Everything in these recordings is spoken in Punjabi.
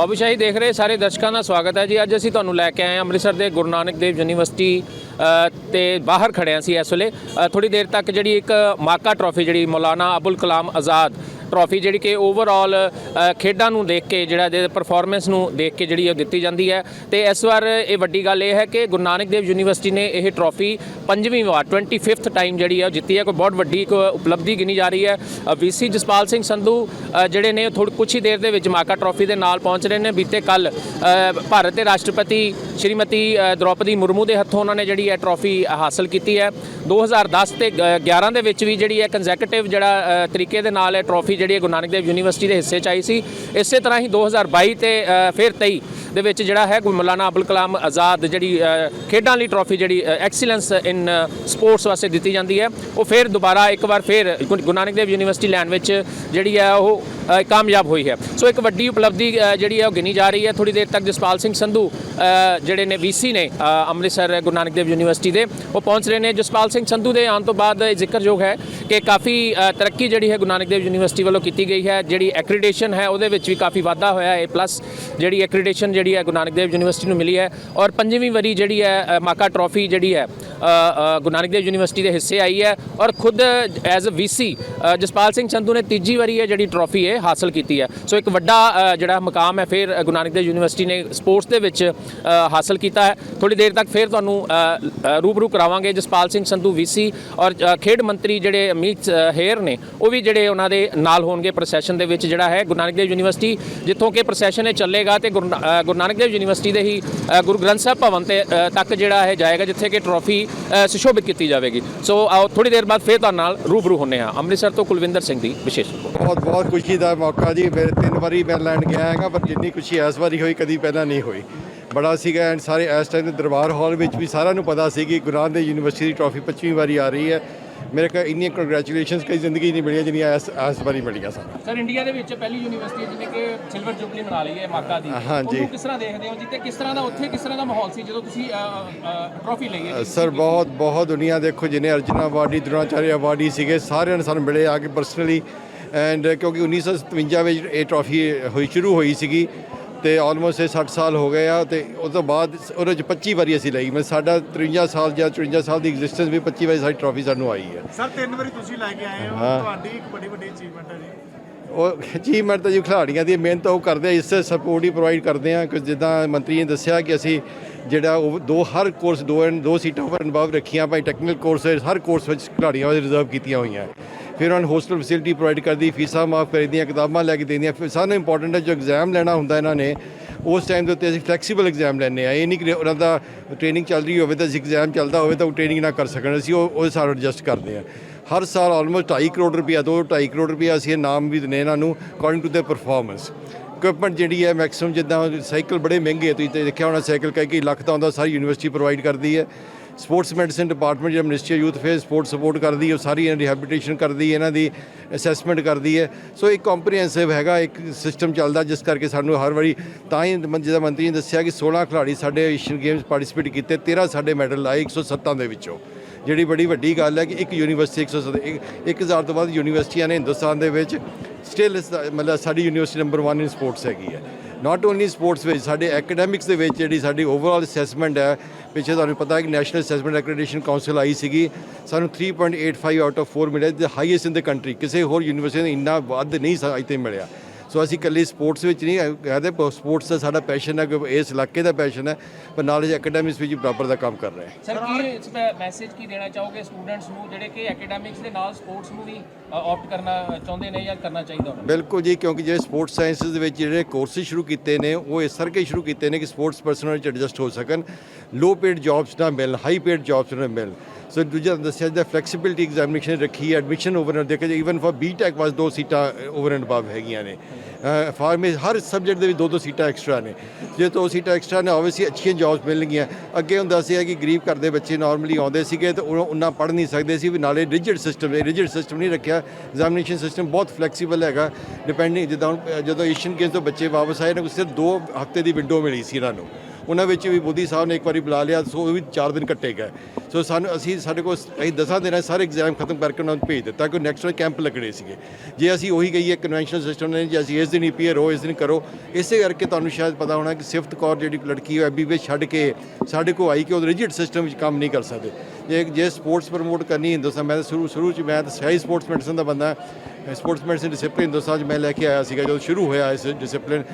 ਬਾਬੂ ਸ਼ਾਹੀ, ਦੇਖ ਰਹੇ ਸਾਰੇ ਦਰਸ਼ਕਾਂ ਦਾ ਸਵਾਗਤ ਹੈ ਜੀ। ਅੱਜ ਅਸੀਂ ਤੁਹਾਨੂੰ ਲੈ ਕੇ ਆਏ ਹਾਂ ਅੰਮ੍ਰਿਤਸਰ ਦੇ ਗੁਰੂ ਨਾਨਕ ਦੇਵ ਯੂਨੀਵਰਸਿਟੀ ਤੇ ਬਾਹਰ ਖੜੇ ਸੀ ਇਸ ਵੇਲੇ। ਥੋੜੀ ਦੇਰ ਤੱਕ ਜਿਹੜੀ ਇੱਕ ਮਾਕਾ ਟਰਾਫੀ ਜਿਹੜੀ ਮੌਲਾਨਾ ਅਬੁਲ ਕਲਾਮ ਆਜ਼ਾਦ ਟਰਾਫੀ ਜਿਹੜੀ ਕਿ ਓਵਰਆਲ ਖੇਡਾਂ ਨੂੰ ਦੇਖ ਕੇ ਜਿਹੜਾ ਦੇ ਪਰਫਾਰਮੈਂਸ ਨੂੰ ਦੇਖ ਕੇ ਜਿਹੜੀ ਉਹ ਦਿੱਤੀ ਜਾਂਦੀ ਹੈ। ਤੇ ਇਸ ਵਾਰ ਇਹ ਵੱਡੀ ਗੱਲ ਇਹ ਹੈ ਕਿ ਗੁਰੂ ਨਾਨਕ ਦੇਵ ਯੂਨੀਵਰਸਿਟੀ ਨੇ ਇਹ ਟਰਾਫੀ ਪੰਜਵੀਂ ਵਾਰ 25th ਟਾਈਮ ਜਿਹੜੀ ਹੈ ਉਹ ਜਿੱਤੀ ਹੈ। ਕੋਈ ਬਹੁਤ ਵੱਡੀ ਇੱਕ ਉਪਲਬਧੀ ਗਿਣੀ ਜਾ ਰਹੀ ਹੈ। ਵੀਸੀ ਜਸਪਾਲ ਸਿੰਘ ਸੰਧੂ ਜਿਹੜੇ ਨੇ ਥੋੜੀ ਕੁਛ ਹੀ ਦੇਰ ਦੇ ਵਿੱਚ ਮਾਕਾ ਟਰਾਫੀ ਦੇ ਨਾਲ ਪਹੁੰਚ ਰਹੇ ਨੇ। ਬੀਤੇ ਕੱਲ ਭਾਰਤ ਦੇ ਰਾਸ਼ਟਰਪਤੀ ਸ਼੍ਰੀਮਤੀ ਦ੍ਰੋਪਦੀ ਮੁਰਮੂ ਦੇ ਹੱਥੋਂ ਉਹਨਾਂ ਨੇ ਜਿਹੜੀ ਹੈ ਟਰਾਫੀ ਹਾਸਲ ਕੀਤੀ ਹੈ। 2010 ਤੇ ਅ, 11 ਦੇ ਵਿੱਚ ਵੀ ਜਿਹੜੀ ਹੈ ਕੰਜ਼ੈਕਟਿਵ ਜਿਹੜਾ ਤਰੀਕੇ ਦੇ ਨਾਲ ਇਹ ਟਰਾਫੀ ਜਿਹੜੀ ਹੈ ਗੁਰੂ ਨਾਨਕ ਦੇਵ ਯੂਨੀਵਰਸਿਟੀ ਦੇ ਹਿੱਸੇ ਚ ਆਈ ਸੀ। ਇਸੇ ਤਰ੍ਹਾਂ ਹੀ 2022 ਤੇ ਅ, ਫਿਰ 23 ਦੇ ਵਿੱਚ ਜਿਹੜਾ ਹੈ ਗੁਰੂ ਮੌਲਾਨਾ ਅਬੁਲ ਕਲਾਮ ਆਜ਼ਾਦ ਜਿਹੜੀ ਖੇਡਾਂ ਲਈ ਟਰੋਫੀ ਜਿਹੜੀ ਐਕਸੀਲੈਂਸ ਇਨ ਸਪੋਰਟਸ ਵਾਸਤੇ ਦਿੱਤੀ ਜਾਂਦੀ ਹੈ। ਉਹ ਫਿਰ ਦੁਬਾਰਾ ਇੱਕ ਵਾਰ ਫਿਰ ਗੁ- ਗੁਰੂ ਨਾਨਕ ਦੇਵ ਯੂਨੀਵਰਸਿਟੀ ਲੈਣ ਵਿੱਚ ਜਿਹੜੀ ਹੈ ਉਹ ਕਾਮਯਾਬ ਹੋਈ ਹੈ। ਸੋ ਇੱਕ ਵੱਡੀ ਉਪਲਬਧੀ ਜਿਹੜੀ ਹੈ ਉਹ ਗਿਣੀ ਜਾ ਰਹੀ ਹੈ। ਥੋੜੀ ਦੇਰ ਤੱਕ ਜਸਪਾਲ ਸਿੰਘ ਸੰਧੂ ਜਿਹੜੇ ਨੇ ਵੀਸੀ ਨੇ ਅੰਮ੍ਰਿਤਸਰ ਗੁਰੂ ਨਾਨਕ ਦੇਵ ਯੂਨੀਵਰਸਿਟੀ ਦੇ, ਉਹ ਪਹੁੰਚ ਰਹੇ ਨੇ। ਜਸਪਾਲ ਸਿੰਘ ਸੰਧੂ ਦੇ ਆਉਣ ਤੋਂ ਬਾਅਦ ਇਹ ਜ਼ਿਕਰਯੋਗ ਹੈ ਕਿ ਕਾਫੀ ਤਰੱਕੀ ਜਿਹੜੀ ਹੈ ਗੁਰੂ ਨਾਨਕ ਦੇਵ ਯੂਨੀਵਰਸਿਟੀ ਵੱਲੋਂ ਕੀਤੀ ਗਈ ਹੈ। ਜਿਹੜੀ ਐਕ੍ਰੀਡੇਸ਼ਨ ਹੈ, ਉਹਦੇ ਵਿੱਚ ਵੀ ਕਾਫੀ ਵਾਧਾ ਹੋਇਆ ਹੈ। ਪਲੱਸ ਜਿਹੜੀ ਐਕ੍ਰੀਡੇਸ਼ਨ ਜਿਹੜੀ ਹੈ ਗੁਰੂ ਨਾਨਕ ਦੇਵ ਯੂਨੀਵਰਸਿਟੀ ਨੂੰ ਮਿਲੀ ਹੈ। ਔਰ ਪੰਜਵੀਂ ਵਾਰੀ ਜਿਹੜੀ ਹੈ ਮਾਕਾ ਟਰੋਫੀ ਜਿਹੜੀ ਹੈ ਗੁਰੂ ਨਾਨਕ ਦੇਵ ਯੂਨੀਵਰਸਿਟੀ ਦੇ ਹਿੱਸੇ ਆਈ ਹੈ। ਔਰ ਖੁਦ as a VC Jaspal Singh Sandhu ਨੇ ਤੀਜੀ ਵਾਰੀ ਇਹ ਜਿਹੜੀ ਟਰੋਫੀ ਹੈ ਹਾਸਲ ਕੀਤੀ ਹੈ। ਸੋ ਇੱਕ ਵੱਡਾ ਜਿਹੜਾ ਮਕਾਮ ਹੈ, ਫਿਰ ਗੁਰੂ ਨਾਨਕ ਦੇਵ ਯੂਨੀਵਰਸਿਟੀ ਨੇ ਸਪੋਰਟਸ ਦੇ ਵਿੱਚ ਹਾਸਲ ਕੀਤਾ ਹੈ। ਥੋੜੀ ਦੇਰ ਤੱਕ ਫਿਰ ਤੁਹਾਨੂੰ ਰੂਬਰੂ ਕਰਾਵਾਂਗੇ। ਜਸਪਾਲ ਸਿੰਘ ਸੰਧੂ ਵੀਸੀ ਔਰ ਖੇਡ ਮੰਤਰੀ ਜਿਹੜੇ ਅਮੀਤ ਹੇਰ ਨੇ, ਉਹ ਵੀ ਜਿਹੜੇ ਉਹਨਾਂ ਦੇ ਨਾਲ ਹੋਣਗੇ ਪ੍ਰੋਸੈਸ਼ਨ ਦੇ ਵਿੱਚ, ਜਿਹੜਾ ਹੈ ਗੁਰੂ ਨਾਨਕ ਦੇਵ ਯੂਨੀਵਰਸਿਟੀ, ਜਿੱਥੋਂ ਕਿ ਪ੍ਰੋਸੈਸ਼ਨ ਇਹ ਚੱਲੇਗਾ ਤੇ ਗੁਰੂ ਗੁਰੂ ਨਾਨਕ ਦੇਵ ਯੂਨੀਵਰਸਿਟੀ ਦੇ ਹੀ ਗੁਰੂ ਗ੍ਰੰਥ ਸਾਹਿਬ ਭਵਨ ਤੇ ਤੱਕ ਜਿਹੜਾ ਹੈ ਜਾਏਗਾ, ਜਿੱਥੇ ਕਿ ਟਰੋਫੀ ਸੁਸ਼ੋਭਿਤ ਕੀਤੀ ਜਾਵੇਗੀ। ਸੋ ਆਓ ਥੋੜੀ ਦੇਰ ਬਾਅਦ ਫਿਰ ਤੁਹਾਡੇ ਨਾਲ ਰੂਬਰੂ ਹੁੰਨੇ ਹਾਂ। ਅੰਮ੍ਰਿਤਸਰ ਤੋਂ ਕੁਲਵਿੰਦਰ ਸਿੰਘ ਦੀ ਵਿਸ਼ੇਸ਼ ਬਹੁਤ ਬਹੁਤ ਖੁਸ਼ੀ ਦਾ ਮੌਕਾ ਜੀ ਮੇਰੇ ਤਿੰਨ ਵਾਰੀ ਮੈਂ ਲੈਣ ਗਿਆ ਹੈਗਾ ਪਰ ਜਿੰਨੀ ਖੁਸ਼ੀ ਇਸ ਵਾਰੀ ਹੋਈ ਕਦੀ ਪਹਿਲਾਂ ਨਹੀਂ ਹੋਈ। ਬੜਾ ਸੀਗਾ ਐਂਡ ਸਾਰੇ ਇਸ ਟਾਈਮ ਦੇ ਦਰਬਾਰ ਹਾਲ ਵਿੱਚ ਵੀ ਸਾਰਿਆਂ ਨੂੰ ਪਤਾ ਸੀ ਕਿ ਗੁਰਾਂ ਦੇ ਯੂਨੀਵਰਸਿਟੀ ਦੀ ਟਰਾਫੀ 25ਵੀਂ ਵਾਰੀ ਆ ਰਹੀ ਹੈ। ਮੇਰੇ ਕੋਲ ਇੰਨੀਆਂ ਕੰਗ੍ਰੈਚੁਲੇਸ਼ਨਸ ਕਈ ਜ਼ਿੰਦਗੀ ਨਹੀਂ ਮਿਲੀਆਂ ਜਿੰਨੀਆਂ ਇਸ ਇਸ ਵਾਰੀ ਮਿਲੀਆਂ ਸਨ। ਸਰ ਇੰਡੀਆ ਦੇ ਵਿੱਚ ਪਹਿਲੀ ਯੂਨੀਵਰਸਿਟੀ ਜਿਹਨੇ ਕਿ ਸਿਲਵਰ ਜੁਬਲੀ ਮਨਾ ਲਈ ਹੈ ਮਾਕਾ ਦੀ। ਉਹਨੂੰ ਕਿਸ ਤਰ੍ਹਾਂ ਦੇਖਦੇ ਹੋ ਜੀ ਤੇ ਕਿਸ ਤਰ੍ਹਾਂ ਦਾ ਉੱਥੇ ਕਿਸ ਤਰ੍ਹਾਂ ਦਾ ਮਾਹੌਲ ਸੀ ਜਦੋਂ ਤੁਸੀਂ ਟਰੋਫੀ ਲਈ ਹੈ? ਸਰ ਬਹੁਤ ਬਹੁਤ ਦੁਨੀਆ ਦੇਖੋ ਜਿਹਨੇ ਅਰਜੁਨਾ ਅਵਾਰਡੀ ਦ੍ਰੋਣਾਚਾਰਿਆ ਅਵਾਰਡੀ ਸੀਗੇ ਸਾਰਿਆਂ ਨੇ ਸਾਨੂੰ ਮਿਲੇ ਆ ਕੇ ਪਰਸਨਲੀ ਐਂਡ ਕਿਉਂਕਿ 1957 ਵਿੱਚ ਇਹ ਟਰਾਫੀ ਹੋਈ ਸ਼ੁਰੂ ਹੋਈ ਸੀਗੀ ਤੇ ਆਲਮੋਸਟ ਇਹ 60 ਸਾਲ ਹੋ ਗਏ ਆ ਤੇ ਉਸ ਤੋਂ ਬਾਅਦ ਉਹਦੇ ਚ 25 ਵਾਰੀ ਅਸੀਂ ਲਈ। ਮੈਂ ਸਾਡਾ 53 ਸਾਲ ਜਾਂ 54 ਸਾਲ ਦੀ ਐਗਜ਼ਿਸਟੈਂਸ ਵੀ 25 ਵਾਰੀ ਸਾਡੀ ਟਰਾਫੀ ਸਾਨੂੰ ਆਈ ਹੈ। ਸਰ ਤਿੰਨ ਵਾਰੀ ਤੁਸੀਂ ਲੈ ਕੇ ਆਏ ਹੋ। ਹਾਂ। ਤੁਹਾਡੀ ਇੱਕ ਬੜੀ ਵੱਡੀ ਅਚੀਵਮੈਂਟ ਹੈ ਜੀ। ਉਹ ਅਚੀਵਮੈਂਟ ਤਾਂ ਜੀ ਖਿਡਾਰੀਆਂ ਦੀ ਮਿਹਨਤ ਉਹ ਕਰਦੇ ਆ ਇਸੇ ਸਪੋਰਟ ਹੀ ਪ੍ਰੋਵਾਈਡ ਕਰਦੇ ਆ। ਕਿ ਜਿੱਦਾਂ ਮੰਤਰੀ ਨੇ ਦੱਸਿਆ ਕਿ ਅਸੀਂ ਜਿਹੜਾ ਉਹ ਦੋ ਹਰ ਕੋਰਸ ਦੋ ਐਂਡ ਦੋ ਸੀਟਾਂ ਪਰ ਇਨਵੋਲਵ ਰੱਖੀਆਂ ਭਾਈ ਟੈਕਨੀਕਲ ਕੋਰਸ ਹਰ ਕੋਰਸ ਵਿੱਚ ਖਿਡਾਰੀਆਂ ਵਾਸਤੇ ਰਿਜ਼ਰਵ ਕੀਤੀਆਂ ਹੋਈਆਂ। ਫਿਰ ਉਹਨਾਂ ਨੂੰ ਹੋਸਟਲ ਫੈਸਿਲਿਟੀ ਪ੍ਰੋਵਾਈਡ ਕਰਦੀ ਫੀਸਾਂ ਮਾਫ ਕਰਦੀਆਂ ਕਿਤਾਬਾਂ ਲੈ ਕੇ ਦੇਦੀਆਂ ਫਿਰ ਸਾਨੂੰ ਇੰਪੋਰਟੈਂਟ ਹੈ ਜੋ ਐਗਜ਼ਾਮ ਲੈਣਾ ਹੁੰਦਾ ਇਹਨਾਂ ਨੇ, ਉਸ ਟਾਈਮ ਦੇ ਉੱਤੇ ਅਸੀਂ ਫਲੈਕਸੀਬਲ ਐਗਜ਼ਾਮ ਲੈਂਦੇ ਆ ਇਹ ਨਹੀਂ ਕਿ ਉਹਨਾਂ ਦਾ ਟ੍ਰੇਨਿੰਗ ਚੱਲ ਰਹੀ ਹੋਵੇ ਤਾਂ ਐਗਜ਼ਾਮ ਚੱਲਦਾ ਹੋਵੇ ਤਾਂ ਉਹ ਟ੍ਰੇਨਿੰਗ ਨਾ ਕਰ ਸਕਣ, ਅਸੀਂ ਉਹ ਉਹ ਸਾਰਾ ਐਡਜਸਟ ਕਰਦੇ ਆ ਹਰ ਸਾਲ ਆਲਮੋਸਟ 2.5 ਕਰੋੜ ਰੁਪਇਆ, ਦੋ 2.5 ਕਰੋੜ ਰੁਪਇਆ ਅਸੀਂ ਇਨਾਮ ਵੀ ਦਿੰਦੇ ਇਹਨਾਂ ਨੂੰ according to their performance equipment ਜਿਹੜੀ ਹੈ ਮੈਕਸਿਮਮ ਜਿੱਦਾਂ ਸਾਈਕਲ ਬੜੇ ਮਹਿੰਗੇ ਤੁਸੀਂ ਤੇ ਦੇਖਿਆ ਹੋਣਾ ਸਾਈਕਲ ਕਈ ਕਈ ਲੱਖ ਤਾਂ ਆਉਂਦਾ, ਸਾਰੀ ਯੂਨੀਵਰਸਿਟੀ ਪ੍ਰੋਵਾਈਡ ਕਰਦੀ ਹੈ। ਸਪੋਰਟਸ ਮੈਡੀਸਨ ਡਿਪਾਰਟਮੈਂਟ ਜਿਹੜਾ ਮਿਨਿਸਟਰੀ ਯੂਥ ਫੇਰ ਸਪੋਰਟ ਸਪੋਰਟ ਕਰਦੀ ਹੈ, ਉਹ ਸਾਰੀ ਇਹਨਾਂ ਰਿਹੈਬਿਲਿਟੇਸ਼ਨ ਕਰਦੀ ਹੈ, ਇਹਨਾਂ ਦੀ ਅਸੈਸਮੈਂਟ ਕਰਦੀ ਹੈ। ਸੋ ਇੱਕ ਕੰਪਰੀਹੈਂਸਿਵ ਹੈਗਾ, ਇੱਕ ਸਿਸਟਮ ਚੱਲਦਾ, ਜਿਸ ਕਰਕੇ ਸਾਨੂੰ ਹਰ ਵਾਰੀ ਤਾਂ ਹੀ ਮੰ- ਜਿਹਦਾ ਮੰਤਰੀ ਨੇ ਦੱਸਿਆ ਕਿ 16 ਖਿਡਾਰੀ ਸਾਡੇ ਏਸ਼ੀਅਨ ਗੇਮਸ ਪਾਰਟਿਸਿਪੇਟ ਕੀਤੇ 13 ਸਾਡੇ ਮੈਡਲ ਆਏ 107 ਦੇ ਵਿੱਚੋਂ। ਜਿਹੜੀ ਬੜੀ ਵੱਡੀ ਗੱਲ ਹੈ ਕਿ ਇੱਕ ਯੂਨੀਵਰਸਿਟੀ 107 ਇੱਕ 1000 ਤੋਂ ਵੱਧ ਯੂਨੀਵਰਸਿਟੀਆਂ ਨੇ ਹਿੰਦੁਸਤਾਨ ਦੇ ਵਿੱਚ। ਸਟਿਲ ਮਤਲਬ ਸਾਡੀ ਯੂਨੀਵਰਸਿਟੀ ਨੰਬਰ 1 ਇਨ ਸਪੋਰਟਸ ਹੈਗੀ ਹੈ ਨਾਟ ਓਨਲੀ ਸਪੋਰਟਸ ਵਿੱਚ ਸਾਡੇ ਐਕੈਡੈਮਿਕਸ ਦੇ ਵਿੱਚ ਜਿਹੜੀ ਸਾਡੀ ਓਵਰਆਲ ਅਸੈਸਮੈਂਟ ਹੈ ਪਿੱਛੇ ਤੁਹਾਨੂੰ ਪਤਾ ਹੈ ਕਿ ਨੈਸ਼ਨਲ ਅਸੈਸਮੈਂਟ ਐਕ੍ਰੈਡੀਟੇਸ਼ਨ ਕਾਉਂਸਲ ਆਈ ਸੀਗੀ ਸਾਨੂੰ 3.85 ਆਊਟ ਆਫ 4 ਮਿਲਿਆ ਦ ਹਾਈਐਸਟ ਇਨ ਦ ਕੰਟਰੀ ਕਿਸੇ ਹੋਰ ਯੂਨੀਵਰਸਿਟੀ ਨੂੰ ਇੰਨਾ ਵੱਧ ਨਹੀਂ ਸਾ ਅਜੇ ਤੱਕ ਮਿਲਿਆ ਸੋ ਅਸੀਂ ਇਕੱਲੇ ਸਪੋਰਟਸ ਵਿੱਚ ਨਹੀਂ ਕਹਦੇ ਸਪੋਰਟਸ ਦਾ ਸਾਡਾ ਪੈਸ਼ਨ ਹੈ ਕਿ ਇਸ ਇਲਾਕੇ ਦਾ ਪੈਸ਼ਨ ਹੈ ਪਰ ਨਾਲੇਜ ਐਕੈਡੈਮਿਕਸ ਵਿੱਚ ਵੀ ਬਰਾਬਰ ਦਾ ਕੰਮ ਕਰ ਰਹੇ ਹਾਂ। ਸਰ ਕੀ ਇਸ ਮੈਸੇਜ ਕੀ ਦੇਣਾ ਚਾਹੋਗੇ ਸਟੂਡੈਂਟਸ ਨੂੰ ਜਿਹੜੇ ਕਿ ਐਕੈਡੈਮਿਕਸ ਦੇ ਨਾਲ ਸਪੋਰਟਸ ਨੂੰ ਵੀ ਆਪਟ ਕਰਨਾ ਚਾਹੁੰਦੇ ਨੇ ਜਾਂ ਕਰਨਾ ਚਾਹੀਦਾ ਉਹਨਾਂ ਬਿਲਕੁਲ ਜੀ ਕਿਉਂਕਿ ਜਿਹੜੇ ਸਪੋਰਟਸ ਸਾਇੰਸਸ ਦੇ ਵਿੱਚ ਜਿਹੜੇ ਕੋਰਸਿਸ ਸ਼ੁਰੂ ਕੀਤੇ ਨੇ ਉਹ ਇਸ ਕਰਕੇ ਸ਼ੁਰੂ ਕੀਤੇ ਨੇ ਕਿ ਸਪੋਰਟਸ ਪਰਸਨਲ ਚ ਐਡਜਸਟ ਹੋ ਸਕਣ। ਲੋ ਪੇਡ ਜੌਬਸ ਨਾ ਮਿਲਣ ਹਾਈ ਪੇਡ ਜੌਬਸ ਨਾ ਮਿਲਣ। ਸੋ ਦੂਜਾ ਦੱਸਿਆ ਜਾਂਦਾ ਫਲੈਕਸੀਬਿਲਟੀ ਐਗਜ਼ਾਮੀਨੇਸ਼ਨ ਰੱਖੀ ਹੈ ਐਡਮਿਸ਼ਨ ਓਵਰ ਐਂਡ ਦੇਖਿਆ even for B Tech was ਦੋ ਸੀਟਾਂ ਓਵਰ ਐਂਡ ਅਬਵ ਹੈਗੀਆਂ ਨੇ ਫਾਰਮੇ ਹਰ ਸਬਜੈਕਟ ਦੇ ਵਿੱਚ ਦੋ ਦੋ ਸੀਟਾਂ ਐਕਸਟਰਾ ਨੇ ਜੇ ਦੋ ਸੀਟਾਂ ਐਕਸਟਰਾ ਨੇ ਆਬਵੀਅਸਲੀ ਅੱਛੀਆਂ ਜੌਬਸ ਮਿਲਣਗੀਆਂ ਅੱਗੇ ਹੁੰਦਾ ਸੀ ਕਿ ਗਰੀਬ ਘਰ ਦੇ ਬੱਚੇ ਨਾਰਮਲੀ ਆਉਂਦੇ ਸੀਗੇ ਤੇ ਉਹ ਉਹਨਾਂ ਪੜ੍ਹ ਨਹੀਂ ਸਕਦੇ ਸੀ ਵੀ ਨਾਲੇ ਰਿਜਿਡ ਸਿਸਟਮ ਇਹ ਰਿਜਿਡ ਸਿਸਟਮ ਨਹੀਂ ਰੱਖਿਆ ਐਗਜ਼ਾਮੀਨੇਸ਼ਨ ਸਿਸਟਮ ਬਹੁਤ ਫਲੈਕਸੀਬਲ ਹੈਗਾ ਡਿਪੈਂਡਿੰਗ ਜਿੱਦਾਂ ਹੁਣ, ਜਦੋਂ ਏਸ਼ੀਅਨ ਗੇਮਸ ਤੋਂ ਬੱਚੇ ਵਾਪਸ ਆਏ ਨੇ ਸਿਰਫ ਦੋ ਹਫ਼ਤੇ ਦੀ ਵਿੰਡੋ ਮਿਲੀ ਸੀ ਇਹਨਾਂ ਨੂੰ ਉਹਨਾਂ ਵਿੱਚ ਵੀ ਮੋਦੀ ਸਾਹਿਬ ਨੇ ਇੱਕ ਵਾਰੀ ਬੁਲਾ ਲਿਆ, ਸੋ ਉਹ ਵੀ 4 ਦਿਨ ਕੱਟੇ ਗਏ। ਸੋ ਸਾਨੂੰ, ਅਸੀਂ, ਸਾਡੇ ਕੋਲ ਅਸੀਂ ਦਸਾਂ ਦਿਨਾਂ 'ਚ ਸਾਰੇ ਐਗਜ਼ਾਮ ਖਤਮ ਕਰਕੇ ਉਹਨਾਂ ਨੂੰ ਭੇਜ ਦਿੱਤਾ ਕਿ ਨੈਕਸਟ ਡੇ ਕੈਂਪ ਲੱਗਣੇ ਸੀਗੇ। ਜੇ ਅਸੀਂ ਉਹੀ ਕਹੀਏ ਕਨਵੈਨਸ਼ਨਲ ਸਿਸਟਮ ਨੇ, ਜੇ ਅਸੀਂ ਇਸ ਦਿਨ ਹੀ ਪੀਅਰ ਹੋ, ਇਸ ਦਿਨ ਕਰੋ, ਇਸੇ ਕਰਕੇ ਤੁਹਾਨੂੰ ਸ਼ਾਇਦ ਪਤਾ ਹੋਣਾ ਕਿ ਸਿਫਤ ਕੌਰ ਜਿਹੜੀ ਲੜਕੀ ਹੈ ਐਮਬੀਬੀਐਸ ਛੱਡ ਕੇ ਸਾਡੇ ਕੋਲ ਆਈ ਕਿ ਉਹ ਰਿਜਿਡ ਸਿਸਟਮ ਵਿੱਚ ਕੰਮ ਨਹੀਂ ਕਰ ਸਕਦੇ। ਜੇ ਜੇ ਸਪੋਰਟਸ ਪ੍ਰਮੋਟ ਕਰਨੀ ਹਿੰਦੁਸਤਾਨ, ਮੈਂ ਤਾਂ ਸ਼ੁਰੂ ਸ਼ੁਰੂ ਚ ਮੈਂ ਤਾਂ ਸਹੀ ਸਪੋਰਟਸ ਮੈਡੀਸਨ ਦਾ ਬੰਦਾ ਸਪੋਰਟਸ ਮੈਡੀਸਨ ਡਿਸਪਲਿਨ ਹਿੰਦੁਸਤਾਨ 'ਚ ਮੈਂ ਲੈ ਕੇ ਆਇਆ ਸੀਗਾ ਜਦੋਂ ਸ਼ੁਰੂ ਹੋਇਆ ਇਸ ਡਿਸਪਲਿਨ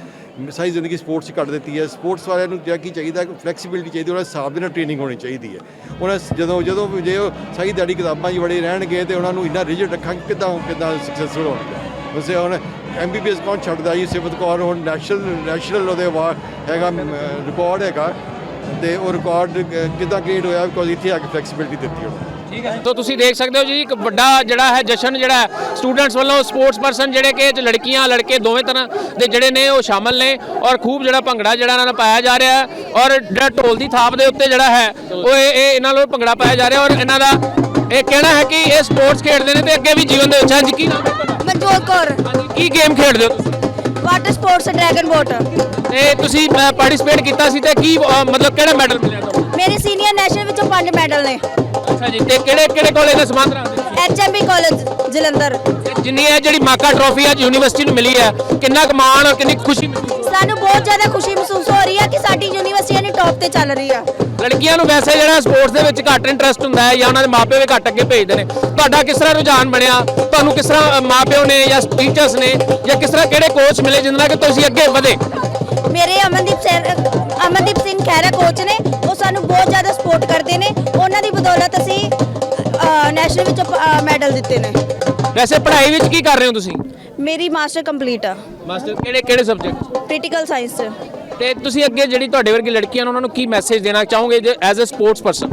ਸਾਰੀ ਜ਼ਿੰਦਗੀ ਸਪੋਰਟਸ 'ਚ ਕੱਢ ਦਿੱਤੀ ਹੈ। ਸਪੋਰਟਸ ਵਾਲਿਆਂ ਨੂੰ ਜਿਹੜਾ ਕੀ ਚਾਹੀਦਾ ਕਿ ਫਲੈਕਸੀਬਿਲਿਟੀ ਚਾਹੀਦੀ ਉਹਨਾਂ ਦੇ ਹਿਸਾਬ ਦੇ ਨਾਲ ਟ੍ਰੇਨਿੰਗ ਹੋਣੀ ਚਾਹੀਦੀ ਹੈ। ਉਹਨਾਂ ਜਦੋਂ ਜਦੋਂ ਜੇ ਉਹ ਸਹੀ ਦਿਹਾੜੀ ਕਿਤਾਬਾਂ 'ਚ ਵੜੇ ਰਹਿਣਗੇ ਤੇ ਉਹਨਾਂ ਨੂੰ ਇੰਨਾ ਰਿਜਿਡ ਰੱਖਾਂਗੇ ਕਿੱਦਾਂ ਕਿੱਦਾਂ ਸਕਸੈਸਫੁਲ ਹੋਣਗੇ। ਉਸੇ ਹੁਣ ਐਮਬੀਬੀਐਸ ਕੌਣ ਛੱਡਦਾ ਜੀ? ਸਿਫਤ ਕੌਰ, ਹੁਣ ਨੈਸ਼ਨਲ ਨੈਸ਼ਨਲ ਉਹਦੇ ਵਾ ਹੈਗਾ ਰਿਕਾਰਡ ਹੈਗਾ। ਤੇ ਉਹ ਰਿਕਾਰਡ ਕਿੱਦਾਂ ਕ੍ਰੀਏਟ ਹੋਇਆ ਬਿਕੋਜ਼ ਇੱਥੇ ਆ ਕੇ ਫਲੈਕਸੀਬਿਲਿਟੀ ਦਿੱਤੀ ਉਹਨੇ। ਠੀਕ ਹੈ। ਤਾਂ ਤੁਸੀਂ ਦੇਖ ਸਕਦੇ ਹੋ ਜੀ ਇੱਕ ਵੱਡਾ ਜਿਹੜਾ ਹੈ ਜਸ਼ਨ ਜਿਹੜਾ ਹੈ ਸਟੂਡੈਂਟਸ ਵੱਲੋਂ ਸਪੋਰਟਸ ਪਰਸਨ ਜਿਹੜੇ ਕਿ ਇਹ 'ਚ ਲੜਕੀਆਂ ਲੜਕੇ ਦੋਵੇਂ ਤਰ੍ਹਾਂ ਦੇ ਜਿਹੜੇ ਨੇ ਉਹ ਸ਼ਾਮਲ ਨੇ ਔਰ ਖੂਬ ਜਿਹੜਾ ਭੰਗੜਾ ਜਿਹੜਾ ਇਹਨਾਂ ਦਾ ਪਾਇਆ ਜਾ ਰਿਹਾ ਹੈ ਔਰ ਜਿਹੜਾ ਢੋਲ ਦੀ ਥਾਪ ਦੇ ਉੱਤੇ ਜਿਹੜਾ ਹੈ ਉਹ ਇਹ ਇਹ ਇਹਨਾਂ ਵੱਲੋਂ ਭੰਗੜਾ ਪਾਇਆ ਜਾ ਰਿਹਾ ਔਰ ਇਹਨਾਂ ਦਾ ਇਹ ਕਹਿਣਾ ਹੈ ਕਿ ਇਹ ਸਪੋਰਟਸ ਖੇਡਦੇ ਨੇ ਤੇ ਅੱਗੇ ਵੀ ਜੀਵਨ ਦੇ ਵਿੱਚ ਹਾਂਜੀ ਕੀ ਨਾਮ ਹੈ ਮਨਜੋਤ ਕੌਰ। ਕੀ ਗੇਮ ਖੇਡਦੇ ਹੋ ਤੁਸੀਂ? ਵਾਟਰ ਸਪੋਰਟਸ ਡਰੈਗਨ ਬੋਟ ਤੇ ਤੁਸੀਂ ਪਾਰਟਿਸਿਪੇਟ ਕੀਤਾ ਸੀ ਤੇ ਕੀ ਮਤਲਬ ਕਿਹੜਾ ਮੈਡਲ ਮਿਲਿਆ ਤੁਹਾਨੂੰ? ਮੇਰੇ ਸੀਨੀਅਰ ਨੈਸ਼ਨਲ ਵਿੱਚੋਂ ਪੰਜ ਮੈਡਲ ਨੇ। ਅੱਛਾ ਜੀ ਤੇ ਕਿਹੜੇ ਕਿਹੜੇ ਕਾਲਜ ਦੇ ਸੰਬੰਧ ਰੱਖਦੇ ਐਚਐਮਬੀ ਕਾਲਜ ਜਲੰਧਰ। ਜਿੰਨੀ ਇਹ ਜਿਹੜੀ ਮਾਕਾ ਟਰੋਫੀ ਅੱਜ ਯੂਨੀਵਰਸਿਟੀ ਨੂੰ ਮਿਲੀ ਹੈ ਕਿੰਨਾ ਕੁ ਮਾਣ ਔਰ ਕਿੰਨੀ ਕੁ ਖੁਸ਼ੀ ਮਿਲੀ? ਸਾਨੂੰ ਬਹੁਤ ਜ਼ਿਆਦਾ ਖੁਸ਼ੀ ਮਹਿਸੂਸ ਹੋ ਰਹੀ ਹੈ ਕਿ ਸਾਡੀ ਯੂਨੀਵਰਸਿਟੀ ਨੇ ਟੌਪ ਤੇ ਚੱਲ ਰਹੀ ਆ। ਲੜਕੀਆਂ ਨੂੰ ਵੈਸੇ ਜਿਹੜਾ ਸਪੋਰਟਸ ਦੇ ਵਿੱਚ ਘੱਟ ਇੰਟਰਸਟ ਹੁੰਦਾ ਹੈ ਜਾਂ ਉਹਨਾਂ ਦੇ ਮਾਪੇ ਵੀ ਘੱਟ ਅੱਗੇ ਭੇਜਦੇ ਨੇ। ਤੁਹਾਡਾ ਕਿਸ ਤਰ੍ਹਾਂ ਰੁਝਾਨ ਬਣਿਆ? ਤੁਹਾਨੂੰ ਕਿਸ ਤਰ੍ਹਾਂ ਅ, ਮਾਪਿਓ ਨੇ ਜਾਂ ਟੀਚਰਸ ਨੇ ਜਾਂ ਕਿਸ ਤਰ੍ਹਾਂ ਕਿਹੜੇ ਕੋਚ ਮਿਲੇ ਜਿਨ੍ਹਾਂ ਨਾਲ ਕਿ ਤੁਸੀਂ ਅੱਗੇ ਵਧੇ? ਮੇਰੇ ਅਮਨਦੀਪ ਸਰ ਅਮਨਦੀਪ ਸਿੰਘ ਖਹਿਰਾ ਕੋਚ ਨੇ ਉਹ ਸਾਨੂੰ ਬਹੁਤ ਜ਼ਿਆਦਾ ਸਪੋਰਟ ਕਰਦੇ ਨੇ। ਉਹਨਾਂ ਦੀ ਬਦੌਲਤ ਅਸੀਂ ਨੈਸ਼ਨਲ ਵਿੱਚੋਂ ਮੈਡਲ ਦਿੱਤੇ ਨੇ। ਵੈਸੇ ਪੜ੍ਹਾਈ ਵਿੱਚ ਕੀ ਕਰ ਰਹੇ ਹੋ ਤੁਸੀਂ? ਮੇਰੀ ਮਾਸਟਰ ਕੰਪਲੀਟ ਆ। ਮਾਸਟਰ ਕਿਹੜੇ ਕਿਹੜੇ ਸਬਜੈਕਟ ਕ੍ਰਿਟੀਕਲ ਸਾਇੰਸ ਤੇ ਤੁਸੀਂ ਅੱਗੇ ਜਿਹੜੀ ਤੁਹਾਡੇ ਵਰਗੀ ਲੜਕੀਆਂ ਨੇ ਉਹਨਾਂ ਨੂੰ ਕੀ ਮੈਸੇਜ ਦੇਣਾ ਚਾਹੋਗੇ ਜੇ ਐਜ਼ ਅ ਸਪੋਰਟਸ ਪਰਸਨ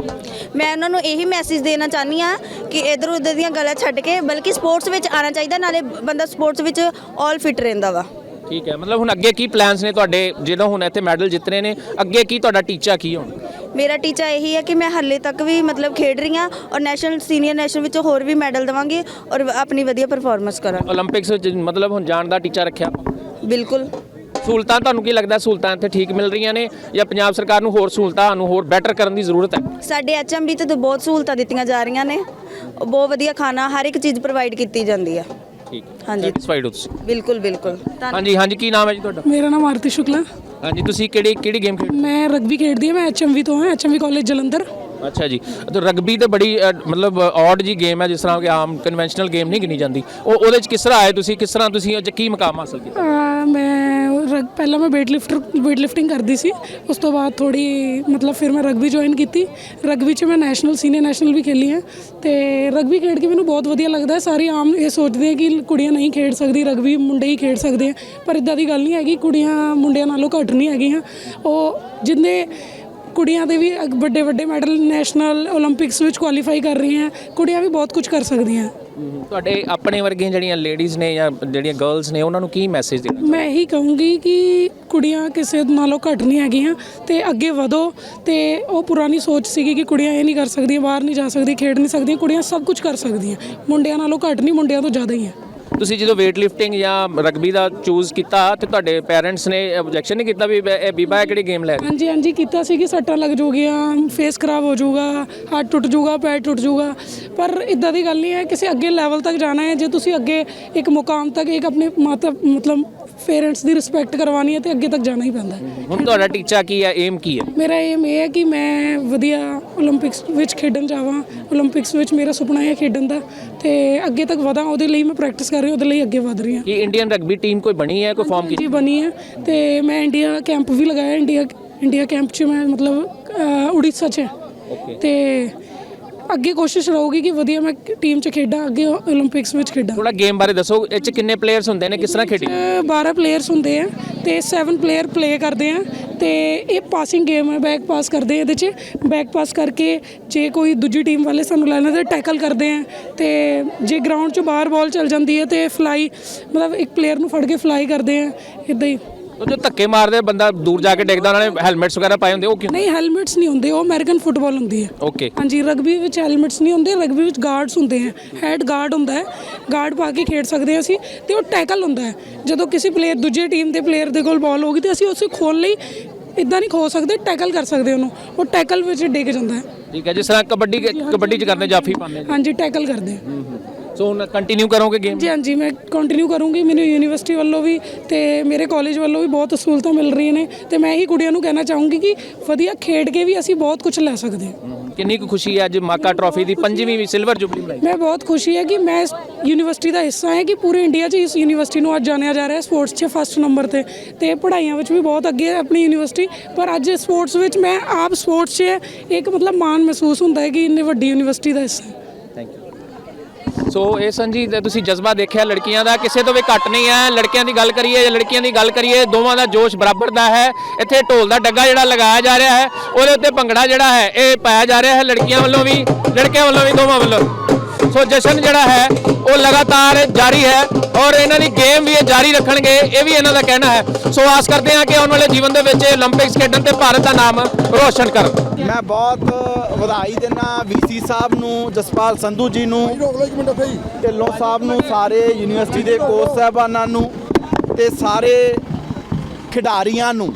ਮੈਂ ਉਹਨਾਂ ਨੂੰ ਇਹੀ ਮੈਸੇਜ ਦੇਣਾ ਚਾਹਨੀ ਆ ਕਿ ਇਧਰ ਉਧਰ ਦੀਆਂ ਗੱਲਾਂ ਛੱਡ ਕੇ ਬਲਕਿ ਸਪੋਰਟਸ ਵਿੱਚ ਆਉਣਾ ਚਾਹੀਦਾ ਨਾਲੇ ਬੰਦਾ ਸਪੋਰਟਸ ਵਿੱਚ ਆਲ ਫਿਟ ਰਹਿੰਦਾ ਵਾ। ਠੀਕ ਹੈ ਮਤਲਬ ਹੁਣ ਅੱਗੇ ਕੀ ਪਲਾਨਸ ਨੇ ਤੁਹਾਡੇ? ਜਦੋਂ ਹੁਣ ਇੱਥੇ ਮੈਡਲ ਜਿੱਤਨੇ ਨੇ ਅੱਗੇ ਕੀ ਤੁਹਾਡਾ ਟੀਚਾ ਕੀ ਹੁਣ? ਮੇਰਾ ਟੀਚਾ ਇਹੀ ਹੈ ਕਿ ਮੈਂ ਹੱਲੇ ਤੱਕ ਵੀ ਮਤਲਬ ਖੇਡ ਰਹੀ ਹਾਂ ਔਰ ਨੈਸ਼ਨਲ ਸੀਨੀਅਰ ਨੈਸ਼ਨਲ ਵਿੱਚ ਹੋਰ ਵੀ ਮੈਡਲ ਦਵਾਂਗੀ ਔਰ ਆਪਣੀ ਵਧੀਆ ਪਰਫਾਰਮੈਂਸ ਕਰਾਂਗੀ। 올림픽ਸ ਵਿੱਚ ਮਤਲਬ ਹੁਣ ਜਾਣ ਦਾ ਟੀਚਾ ਰੱਖਿਆ ਬਿਲਕੁਲ। ਸਹੂਲਤਾਂ ਤੁਹਾਨੂੰ ਕੀ ਲੱਗਦਾ ਸਹੂਲਤਾਂ ਇੱਥੇ ਠੀਕ ਮਿਲ ਰਹੀਆਂ ਨੇ ਜਾਂ ਪੰਜਾਬ ਸਰਕਾਰ ਨੂੰ ਹੋਰ ਸਹੂਲਤਾਂ ਨੂੰ ਹੋਰ ਬੈਟਰ ਕਰਨ ਦੀ ਜ਼ਰੂਰਤ ਹੈ? ਸਾਡੇ ਬੀ ਤੇ ਬਹੁਤ ਸਹੂਲਤਾਂ ਦਿੱਤੀਆਂ ਜਾ ਰਹੀਆਂ ਨੇ। ਬਹੁਤ ਵਧੀਆ ਖਾਣਾ ਹਰ ਇੱਕ ਚੀਜ਼ ਪ੍ਰੋਵਾਈਡ ਕੀਤੀ ਜਾਂਦੀ ਹੈ। ਠੀਕ ਹਾਂਜੀ। ਸੈਟੀਸਫਾਈਡ ਹੋ ਤੁਸੀਂ? ਬਿਲਕੁਲ ਬਿਲਕੁਲ। ਹਾਂਜੀ ਹਾਂਜੀ ਕੀ ਨਾਮ ਹੈ ਜੀ ਤੁਹਾਡਾ? ਮੇਰਾ ਨਾਮ ਆਰਤੀ ਸ਼ੁਕਲਾ। ਹਾਂਜੀ ਤੁਸੀਂ ਕਿਹੜੀ ਕਿਹੜੀ ਗੇਮ ਖੇਡ ਮੈਂ ਰਗਬੀ ਖੇਡਦੀ ਹਾਂ ਮੈਂ ਐਚਐਮਵੀ ਤੋਂ ਹਾਂ ਐਚਐਮਵੀ ਕਾਲਜ ਜਲੰਧਰ। ਅੱਛਾ ਜੀ। ਤੇ ਰਗਬੀ ਤੇ ਬੜੀ ਅ, ਮਤਲਬ ਆਡ ਜੀ ਗੇਮ ਹੈ ਜਿਸ ਤਰ੍ਹਾਂ ਕਿ ਆਮ ਕਨਵੈਨਸ਼ਨਲ ਗੇਮ ਨਹੀਂ ਗਿਣੀ ਜਾਂਦੀ। ਉਹ ਉਹਦੇ ਚ ਕਿਸ ਤਰ੍ਹਾਂ ਆਏ ਤੁਸੀਂ? ਕਿਸ ਤਰ੍ਹਾਂ ਤੁਸੀਂ ਅੱਜ ਕੀ ਮੁਕਾਮ ਹਾਸਲ ਕੀਤਾ? ਅਹ ਮੈਂ ਰਗ ਪਹਿਲਾਂ ਮੈਂ weight lifter weight lifting ਕਰਦੀ ਸੀ। ਉਸ ਤੋਂ ਬਾਅਦ ਥੋੜੀ ਮਤਲਬ ਫਿਰ ਮੈਂ ਰਗਬੀ ਜੁਆਇਨ ਕੀਤੀ। ਰਗਬੀ 'ਚ ਮੈਂ ਨੈਸ਼ਨਲ ਸੀਨੀਅਰ ਨੈਸ਼ਨਲ ਵੀ ਖੇਲੀ ਹੈ ਤੇ ਰਗਬੀ ਖੇਡ ਕੇ ਮੈਨੂੰ ਬਹੁਤ ਵਧੀਆ ਲੱਗਦਾ। ਹੈ ਸਾਰੇ ਆਮ ਇਹ ਸੋਚਦੇ ਆ ਕਿ ਕੁੜੀਆਂ ਨਹੀਂ ਖੇਡ ਸਕਦੀ ਰਗਬੀ ਮੁੰਡੇ ਹੀ ਖੇਡ ਸਕਦੇ ਆ। ਪਰ ਇਦਾਂ ਦੀ ਗੱਲ ਨਹੀਂ ਹੈਗੀ। ਕੁੜੀਆਂ, ਮੁੰਡਿਆਂ ਨਾਲੋਂ ਘੱਟ ਨਹੀਂ ਹੈਗੀਆਂ। ਉਹ ਜਿੰਨੇ ਕੁੜੀਆਂ ਦੇ ਵੀ ਵੱਡੇ ਵੱਡੇ ਮੈਡਲ ਨੈਸ਼ਨਲ 올림픽ਸ ਵਿੱਚ ਕੁਆਲੀਫਾਈ ਕਰ ਰਹੀਆਂ। ਕੁੜੀਆਂ ਵੀ ਬਹੁਤ ਕੁਝ ਕਰ ਸਕਦੀਆਂ। ਤੁਹਾਡੇ ਆਪਣੇ ਵਰਗੀਆਂ ਜਿਹੜੀਆਂ ਲੇਡੀਜ਼ ਨੇ ਜਾਂ ਜਿਹੜੀਆਂ ਗਰਲਸ ਨੇ, ਉਹਨਾਂ ਨੂੰ ਕੀ ਮੈਸੇਜ ਦੇਣਾ ਮੈਂ ਇਹੀ ਕਹੂੰਗੀ ਕਿ ਕੁੜੀਆਂ ਕਿਸੇ ਨਾਲੋਂ ਘੱਟ ਨਹੀਂ ਹੈਗੀਆਂ ਤੇ ਅੱਗੇ ਵਧੋ ਤੇ ਉਹ ਪੁਰਾਣੀ ਸੋਚ ਸੀਗੀ ਕਿ ਕੁੜੀਆਂ ਇਹ ਨਹੀਂ ਕਰ ਸਕਦੀਆਂ, ਬਾਹਰ ਨਹੀਂ ਜਾ ਸਕਦੀਆਂ, ਖੇਡ ਨਹੀਂ ਸਕਦੀਆਂ, ਕੁੜੀਆਂ ਸਭ ਕੁਝ ਕਰ ਸਕਦੀਆਂ। ਮੁੰਡਿਆਂ ਨਾਲੋਂ ਘੱਟ ਨਹੀਂ, ਮੁੰਡਿਆਂ ਤੋਂ ਜ਼ਿਆਦਾ ਹੀ ਹੈ। ਤੁਸੀਂ ਜਦੋਂ weight lifting ਜਾਂ ਰਗਬੀ ਦਾ ਚੂਜ਼ ਕੀਤਾ ਤੇ ਤੁਹਾਡੇ ਪੈਰੈਂਟਸ ਨੇ ਆਬਜੈਕਸ਼ਨ ਨਹੀਂ ਕੀਤਾ ਵੀ ਇਹ ਬੀਬਾ ਇਹ ਕਿਹੜੀ ਗੇਮ ਲੈ ਰਹੀ ਹਾਂਜੀ ਹਾਂਜੀ ਕੀਤਾ ਸੀ ਕਿ ਸੱਟਾਂ ਲੱਗ ਜੂਗੀਆਂ ਫੇਸ ਖਰਾਬ ਹੋ ਜਾਊਗਾ ਹੱਥ ਟੁੱਟ ਜਾਊਗਾ ਪੈਰ ਟੁੱਟ ਜਾਊਗਾ। ਪਰ ਇਦਾਂ ਦੀ ਗੱਲ ਨਹੀਂ ਹੈ ਕਿਸੇ ਅੱਗੇ ਲੈਵਲ ਤੱਕ ਜਾਣਾ ਹੈ ਜੇ ਤੁਸੀਂ ਅੱਗੇ ਇੱਕ ਮੁਕਾਮ ਤੱਕ ਇੱਕ ਆਪਣੇ ਮਾਤਾ ਮਤਲਬ ਪੇਰੈਂਟਸ ਦੀ ਰਿਸਪੈਕਟ ਕਰਵਾਉਣੀ ਹੈ ਤੇ ਅੱਗੇ ਤੱਕ ਜਾਣਾ ਹੀ ਪੈਂਦਾ ਹੁਣ ਤੁਹਾਡਾ ਟੀਚਾ ਕੀ ਹੈ ਏਮ ਕੀ ਹੈ? ਮੇਰਾ ਏਮ ਇਹ ਹੈ ਕਿ ਮੈਂ ਵਧੀਆ 올림픽ਸ ਵਿੱਚ ਖੇਡਣ ਜਾਵਾਂ 올림픽ਸ ਵਿੱਚ ਮੇਰਾ ਸੁਪਨਾ ਹੈ ਖੇਡਣ ਦਾ ਤੇ ਅੱਗੇ ਤੱਕ ਵਧਾਂ ਉਹਦੇ ਲਈ ਮੈਂ ਪ੍ਰੈਕਟਿਸ ਕਰ ਰਹੀ ਹਾਂ ਉਹਦੇ ਲਈ ਅੱਗੇ ਵਧ ਰਹੀ ਹਾਂ। ਕੀ ਇੰਡੀਅਨ ਰਗਬੀ ਟੀਮ ਕੋਈ ਬਣੀ ਹੈ ਕੋਈ ਫਾਰਮ ਕੀਤੀ? ਬਣੀ ਹੈ ਤੇ ਮੈਂ ਇੰਡੀਆ ਕੈਂਪ ਵੀ ਲਗਾਇਆ ਇੰਡੀਆ ਇੰਡੀਆ ਕੈਂਪ 'ਚ ਮੈਂ ਮਤਲਬ ਉੜੀਸਾ 'ਚ ਤੇ ਅੱਗੇ ਕੋਸ਼ਿਸ਼ ਰਹੂਗੀ ਕਿ ਵਧੀਆ ਮੈਂ ਟੀਮ 'ਚ ਖੇਡਾਂ ਅੱਗੇ 올림픽ਸ ਵਿੱਚ ਖੇਡਾਂ। ਥੋੜਾ ਗੇਮ ਬਾਰੇ ਦੱਸੋ ਇਹ 'ਚ ਕਿੰਨੇ ਪਲੇਅਰਸ ਹੁੰਦੇ ਨੇ ਕਿਸ ਤਰ੍ਹਾਂ ਖੇਡੀ? 12 ਪਲੇਅਰਸ ਹੁੰਦੇ ਆ। ਤੇ 7 ਪਲੇਅਰ ਪਲੇ ਕਰਦੇ ਆ ਤੇ ਇਹ ਪਾਸਿੰਗ ਗੇਮ ਹੈ ਬੈਕ ਪਾਸ ਕਰਦੇ ਆ ਇਹਦੇ 'ਚ। ਬੈਕ ਪਾਸ ਕਰਕੇ ਜੇ ਕੋਈ ਦੂਜੀ ਟੀਮ ਵਾਲੇ ਸਾਨੂੰ ਲੈਣਾ ਤੇ ਟੈਕਲ ਕਰਦੇ ਆ। ਤੇ ਜੇ ਗਰਾਊਂਡ 'ਚੋਂ ਬਾਹਰ ਬਾਲ ਚੱਲ ਜਾਂਦੀ ਹੈ ਤੇ ਫਲਾਈ ਮਤਲਬ ਇੱਕ ਪਲੇਅਰ ਨੂੰ ਫੜ ਕੇ ਫਲਾਈ ਕਰਦੇ ਆ ਇਦਾਂ ਹੀ। ਉਹ ਜੋ ਧੱਕੇ ਮਾਰਦੇ ਬੰਦਾ ਦੂਰ ਜਾ ਕੇ ਡਿੱਗਦਾ ਉਹਨਾਂ ਨੇ ਹੈਲਮਟਸ ਵਗੈਰਾ ਪਾਏ ਹੁੰਦੇ ਉਹ ਕਿਉਂ? ਨਹੀਂ ਹੈਲਮਟਸ ਨਹੀਂ ਹੁੰਦੇ ਉਹ ਅਮਰੀਕਨ ਫੁੱਟਬਾਲ ਹੁੰਦੀ ਹੈ। ਓਕੇ ਹਾਂਜੀ ਰਗਬੀ ਵਿੱਚ ਹੈਲਮਟਸ ਨਹੀਂ ਹੁੰਦੇ ਰਗਬੀ ਵਿੱਚ ਗਾਰਡਸ ਹੁੰਦੇ ਹੈ। ਹੈਡ ਗਾਰਡ ਹੁੰਦਾ ਹੈ ਗਾਰਡ ਪਾ ਕੇ ਖੇਡ ਸਕਦੇ ਹਾਂ ਅਸੀਂ ਤੇ ਉਹ ਟੈਕਲ ਹੁੰਦਾ ਹੈ। ਜਦੋਂ ਕਿਸੇ ਪਲੇਅਰ ਦੂਜੇ ਟੀਮ ਦੇ ਪਲੇਅਰ ਦੇ ਕੋਲ ਬਾਲ ਹੋਗੀ ਤੇ ਅਸੀਂ ਉਸੇ ਖੋਲ ਲਈ ਇਦਾਂ ਨਹੀਂ ਖੋ ਸਕਦੇ ਟੈਕਲ ਕਰ ਸਕਦੇ ਉਹਨੂੰ। ਉਹ ਟੈਕਲ ਵਿੱਚ ਡਿੱਗ ਜਾਂਦਾ ਹੈ। ਠੀਕ ਹੈ ਜਿਸ ਤਰ੍ਹਾਂ ਕਬੱਡੀ ਕਬੱਡੀ ਚ ਕਰਦੇ ਜਾਫੀ ਪਾਉਂਦੇ ਹਾਂਜੀ ਟੈਕਲ ਕਰਦੇ ਸੋ ਹੁਣ ਕੰਟੀਨਿਊ ਕਰੋਗੇ ਗੇਮ ਜੀ ਹਾਂਜੀ ਮੈਂ ਕੰਟੀਨਿਊ ਕਰੂੰਗੀ। ਮੈਨੂੰ ਯੂਨੀਵਰਸਿਟੀ ਵੱਲੋਂ ਵੀ ਤੇ ਮੇਰੇ ਕਾਲਜ ਵੱਲੋਂ ਵੀ ਬਹੁਤ ਸਹੂਲਤਾਂ ਮਿਲ ਰਹੀਆਂ ਨੇ। ਤੇ ਮੈਂ ਇਹੀ ਕੁੜੀਆਂ ਨੂੰ ਕਹਿਣਾ ਚਾਹੂੰਗੀ ਕਿ ਵਧੀਆ ਖੇਡ ਕੇ ਵੀ ਅਸੀਂ ਬਹੁਤ ਕੁਝ ਲੈ ਸਕਦੇ ਹਾਂ। ਕਿੰਨੀ ਕੁ ਖੁਸ਼ੀ ਹੈ ਅੱਜ ਮਾਕਾ ਟਰਾਫੀ ਦੀ? ਪੰਜਵੀਂ ਵੀ ਸਿਲਵਰ ਜੁਬਲੀ ਮਨਾਈ। ਮੈਂ ਬਹੁਤ ਖੁਸ਼ੀ ਹੈ ਕਿ ਮੈਂ ਇਸ ਯੂਨੀਵਰਸਿਟੀ ਦਾ ਹਿੱਸਾ ਹਾਂ ਕਿ ਪੂਰੇ ਇੰਡੀਆ 'ਚ ਇਸ ਯੂਨੀਵਰਸਿਟੀ ਨੂੰ ਅੱਜ ਜਾਣਿਆ ਜਾ ਰਿਹਾ ਹੈ। ਸਪੋਰਟਸ 'ਚ ਫਸਟ ਨੰਬਰ ਤੇ। ਤੇ ਪੜ੍ਹਾਈਆਂ ਵਿੱਚ ਵੀ ਬਹੁਤ ਅੱਗੇ ਹੈ ਆਪਣੀ ਯੂਨੀਵਰਸਿਟੀ ਪਰ ਅੱਜ ਸਪੋਰਟਸ ਵਿੱਚ ਮੈਂ ਆਪ ਸਪੋਰਟਸ 'ਚ ਇੱਕ ਮਤਲਬ ਮਾਣ ਮਹਿਸੂਸ ਹੁੰਦਾ ਹੈ ਕਿ ਇੰਨੀ ਵੱਡੀ ਯੂਨੀਵਰਸਿਟੀ ਦਾ ਹਿੱਸਾ ਸੋ ਇਹ ਸੰਜੀ ਤੁਸੀਂ ਜਜ਼ਬਾ ਦੇਖਿਆ ਲੜਕੀਆਂ ਦਾ? ਕਿਸੇ ਤੋਂ ਵੀ ਘੱਟ ਨਹੀਂ ਹੈ। ਲੜਕਿਆਂ ਦੀ ਗੱਲ ਕਰੀਏ ਜਾਂ ਲੜਕੀਆਂ ਦੀ ਗੱਲ ਕਰੀਏ, ਦੋਵਾਂ ਦਾ ਜੋਸ਼ ਬਰਾਬਰ ਦਾ ਹੈ। ਇੱਥੇ ਢੋਲ ਦਾ ਡੱਗਾ ਜਿਹੜਾ ਲਗਾਇਆ ਜਾ ਰਿਹਾ ਹੈ, ਉਹਦੇ ਉੱਤੇ ਭੰਗੜਾ ਜਿਹੜਾ ਹੈ, ਇਹ ਪਾਇਆ ਜਾ ਰਿਹਾ ਹੈ ਲੜਕੀਆਂ ਵੱਲੋਂ ਵੀ, ਲੜਕਿਆਂ ਵੱਲੋਂ ਵੀ, ਦੋਵਾਂ ਵੱਲੋਂ। ਸੋ ਜਸ਼ਨ ਜਿਹੜਾ ਹੈ, ਉਹ ਲਗਾਤਾਰ ਜਾਰੀ ਹੈ ਔਰ ਇਹਨਾਂ ਦੀ ਗੇਮ ਵੀ ਇਹ ਜਾਰੀ ਰੱਖਣਗੇ, ਇਹ ਵੀ ਇਹਨਾਂ ਦਾ ਕਹਿਣਾ ਹੈ। ਸੋ ਆਸ ਕਰਦੇ ਹਾਂ ਕਿ ਆਉਣ ਵਾਲੇ ਜੀਵਨ ਦੇ ਵਿੱਚ ਇਹ 올림픽ਸ ਖੇਡਣ ਤੇ ਭਾਰਤ ਦਾ ਨਾਮ ਰੋਸ਼ਨ ਕਰਨ। ਮੈਂ ਬਹੁਤ ਵਧਾਈ ਦਿੰਦਾ ਵੀਸੀ ਸਾਹਿਬ ਨੂੰ ਜਸਪਾਲ ਸੰਧੂ ਜੀ ਨੂੰ ਢਿੱਲੋਂ ਸਾਹਿਬ ਨੂੰ ਸਾਰੇ ਯੂਨੀਵਰਸਿਟੀ ਦੇ ਕੋਚ ਸਾਹਿਬਾਨਾਂ ਨੂੰ ਤੇ ਸਾਰੇ ਖਿਡਾਰੀਆਂ ਨੂੰ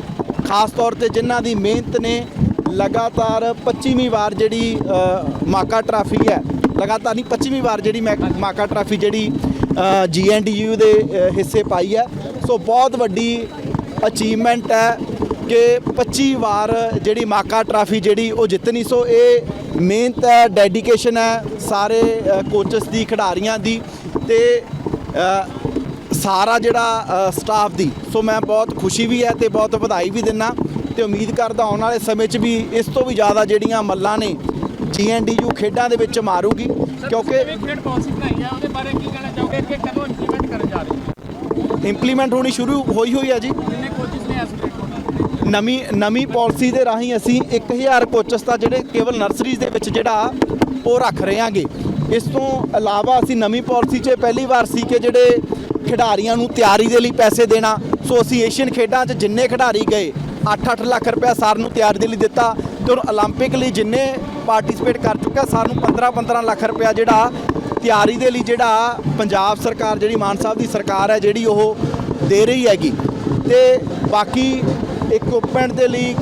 ਖਾਸ ਤੌਰ ਤੇ ਜਿਨ੍ਹਾਂ ਦੀ ਮਿਹਨਤ ਨੇ ਲਗਾਤਾਰ 25ਵੀਂ ਵਾਰ ਜਿਹੜੀ ਮਾਕਾ ਟਰਾਫੀ ਹੈ ਲਗਾਤਾਰ ਨਹੀਂ 25ਵੀਂ ਵਾਰ ਜਿਹੜੀ ਮਾਕਾ ਟਰਾਫੀ ਜਿਹੜੀ ਜੀਐਨਡੀਯੂ ਦੇ ਹਿੱਸੇ ਪਾਈ ਹੈ। ਸੋ ਬਹੁਤ ਵੱਡੀ ਅਚੀਵਮੈਂਟ ਹੈ। ਕਿ 25 ਵਾਰ ਜਿਹੜੀ ਮਾਕਾ ਟਰਾਫੀ ਜਿਹੜੀ ਉਹ ਜਿੱਤਣੀ ਸੋ ਇਹ ਮਿਹਨਤ ਹੈ ਡੈਡੀਕੇਸ਼ਨ ਹੈ ਸਾਰੇ ਕੋਚਸ ਦੀ ਖਿਡਾਰੀਆਂ ਦੀ ਤੇ ਸਾਰਾ ਜਿਹੜਾ ਸਟਾਫ ਦੀ। ਸੋ ਮੈਂ ਬਹੁਤ ਖੁਸ਼ੀ ਵੀ ਹੈ ਤੇ ਬਹੁਤ ਵਧਾਈ ਵੀ ਦਿੰਨਾ ਤੇ ਉਮੀਦ ਕਰਦਾ ਆਉਣ ਵਾਲੇ ਸਮੇਂ 'ਚ ਵੀ ਇਸ ਤੋਂ ਵੀ ਜ਼ਿਆਦਾ ਜਿਹੜੀਆਂ ਮੱਲਾਂ ਨੇ ਜੀਐਨਡੀਯੂ ਖੇਡਾਂ ਦੇ ਵਿੱਚ ਮਾਰੂਗੀ ਕਿਉਂਕਿ ਖੇਡ ਪਾਲਿਸੀ ਬਣਾਈ ਹੈ ਉਹਦੇ ਬਾਰੇ ਕੀ ਕਹਿਣਾ ਚਾਹੋਗੇ? ਕਿ ਕਦੋਂ ਇੰਪਲੀਮੈਂਟ ਕਰਨ ਜਾ ਰਹੇ ਹੋ? ਇੰਪਲੀਮੈਂਟ ਹੋਣੀ ਸ਼ੁਰੂ ਹੋਈ ਹੋਈ ਹੈ ਜੀ। ਕਿੰਨੇ ਕੋਚਿਸ ਨੇ ਇਸ ਨਵੀਂ ਨਵੀਂ ਪਾਲਿਸੀ ਦੇ ਰਾਹੀਂ ਅਸੀਂ 1000 ਕੋਚਸ ਦਾ ਜਿਹੜੇ ਕੇਵਲ ਨਰਸਰੀਜ਼ ਦੇ ਵਿੱਚ ਜਿਹੜਾ ਉਹ ਰੱਖ ਰਹੇ ਹਾਂਗੇ ਇਸ ਤੋਂ ਇਲਾਵਾ ਅਸੀਂ ਨਵੀਂ ਪਾਲਿਸੀ 'ਚ ਪਹਿਲੀ ਵਾਰ ਸੀ ਕਿ ਜਿਹੜੇ ਖਿਡਾਰੀਆਂ ਨੂੰ ਤਿਆਰੀ ਦੇ ਲਈ ਪੈਸੇ ਦੇਣਾ ਸੋ ਅਸੀਂ ਏਸ਼ੀਅਨ ਖੇਡਾਂ 'ਚ ਜਿੰਨੇ ਖਿਡਾਰੀ ਗਏ 8-8 ਲੱਖ ਰੁਪਏ ਸਾਰ ਨੂੰ ਤਿਆਰੀ ਦੇ ਲਈ ਦਿੱਤਾ ਤੇ ਹੁਣ 올림픽 ਲਈ ਜਿੰਨੇ ਪਾਰਟਿਸਿਪੇਟ ਕਰ ਚੁੱਕਾ ਸਾਰ ਨੂੰ 15-15 ਲੱਖ ਰੁਪਏ ਜਿਹੜਾ ਤਿਆਰੀ ਦੇ ਲਈ ਜਿਹੜਾ ਪੰਜਾਬ ਸਰਕਾਰ ਜਿਹੜੀ ਮਾਨ ਸਾਹਿਬ ਦੀ ਸਰਕਾਰ ਹੈ ਜਿਹੜੀ ਉਹ ਦੇ ਰਹੀ ਹੈਗੀ ਤੇ ਬਾਕੀ ਇਕਵਿਪਮੈਂਟ ਦੇ ਲਈ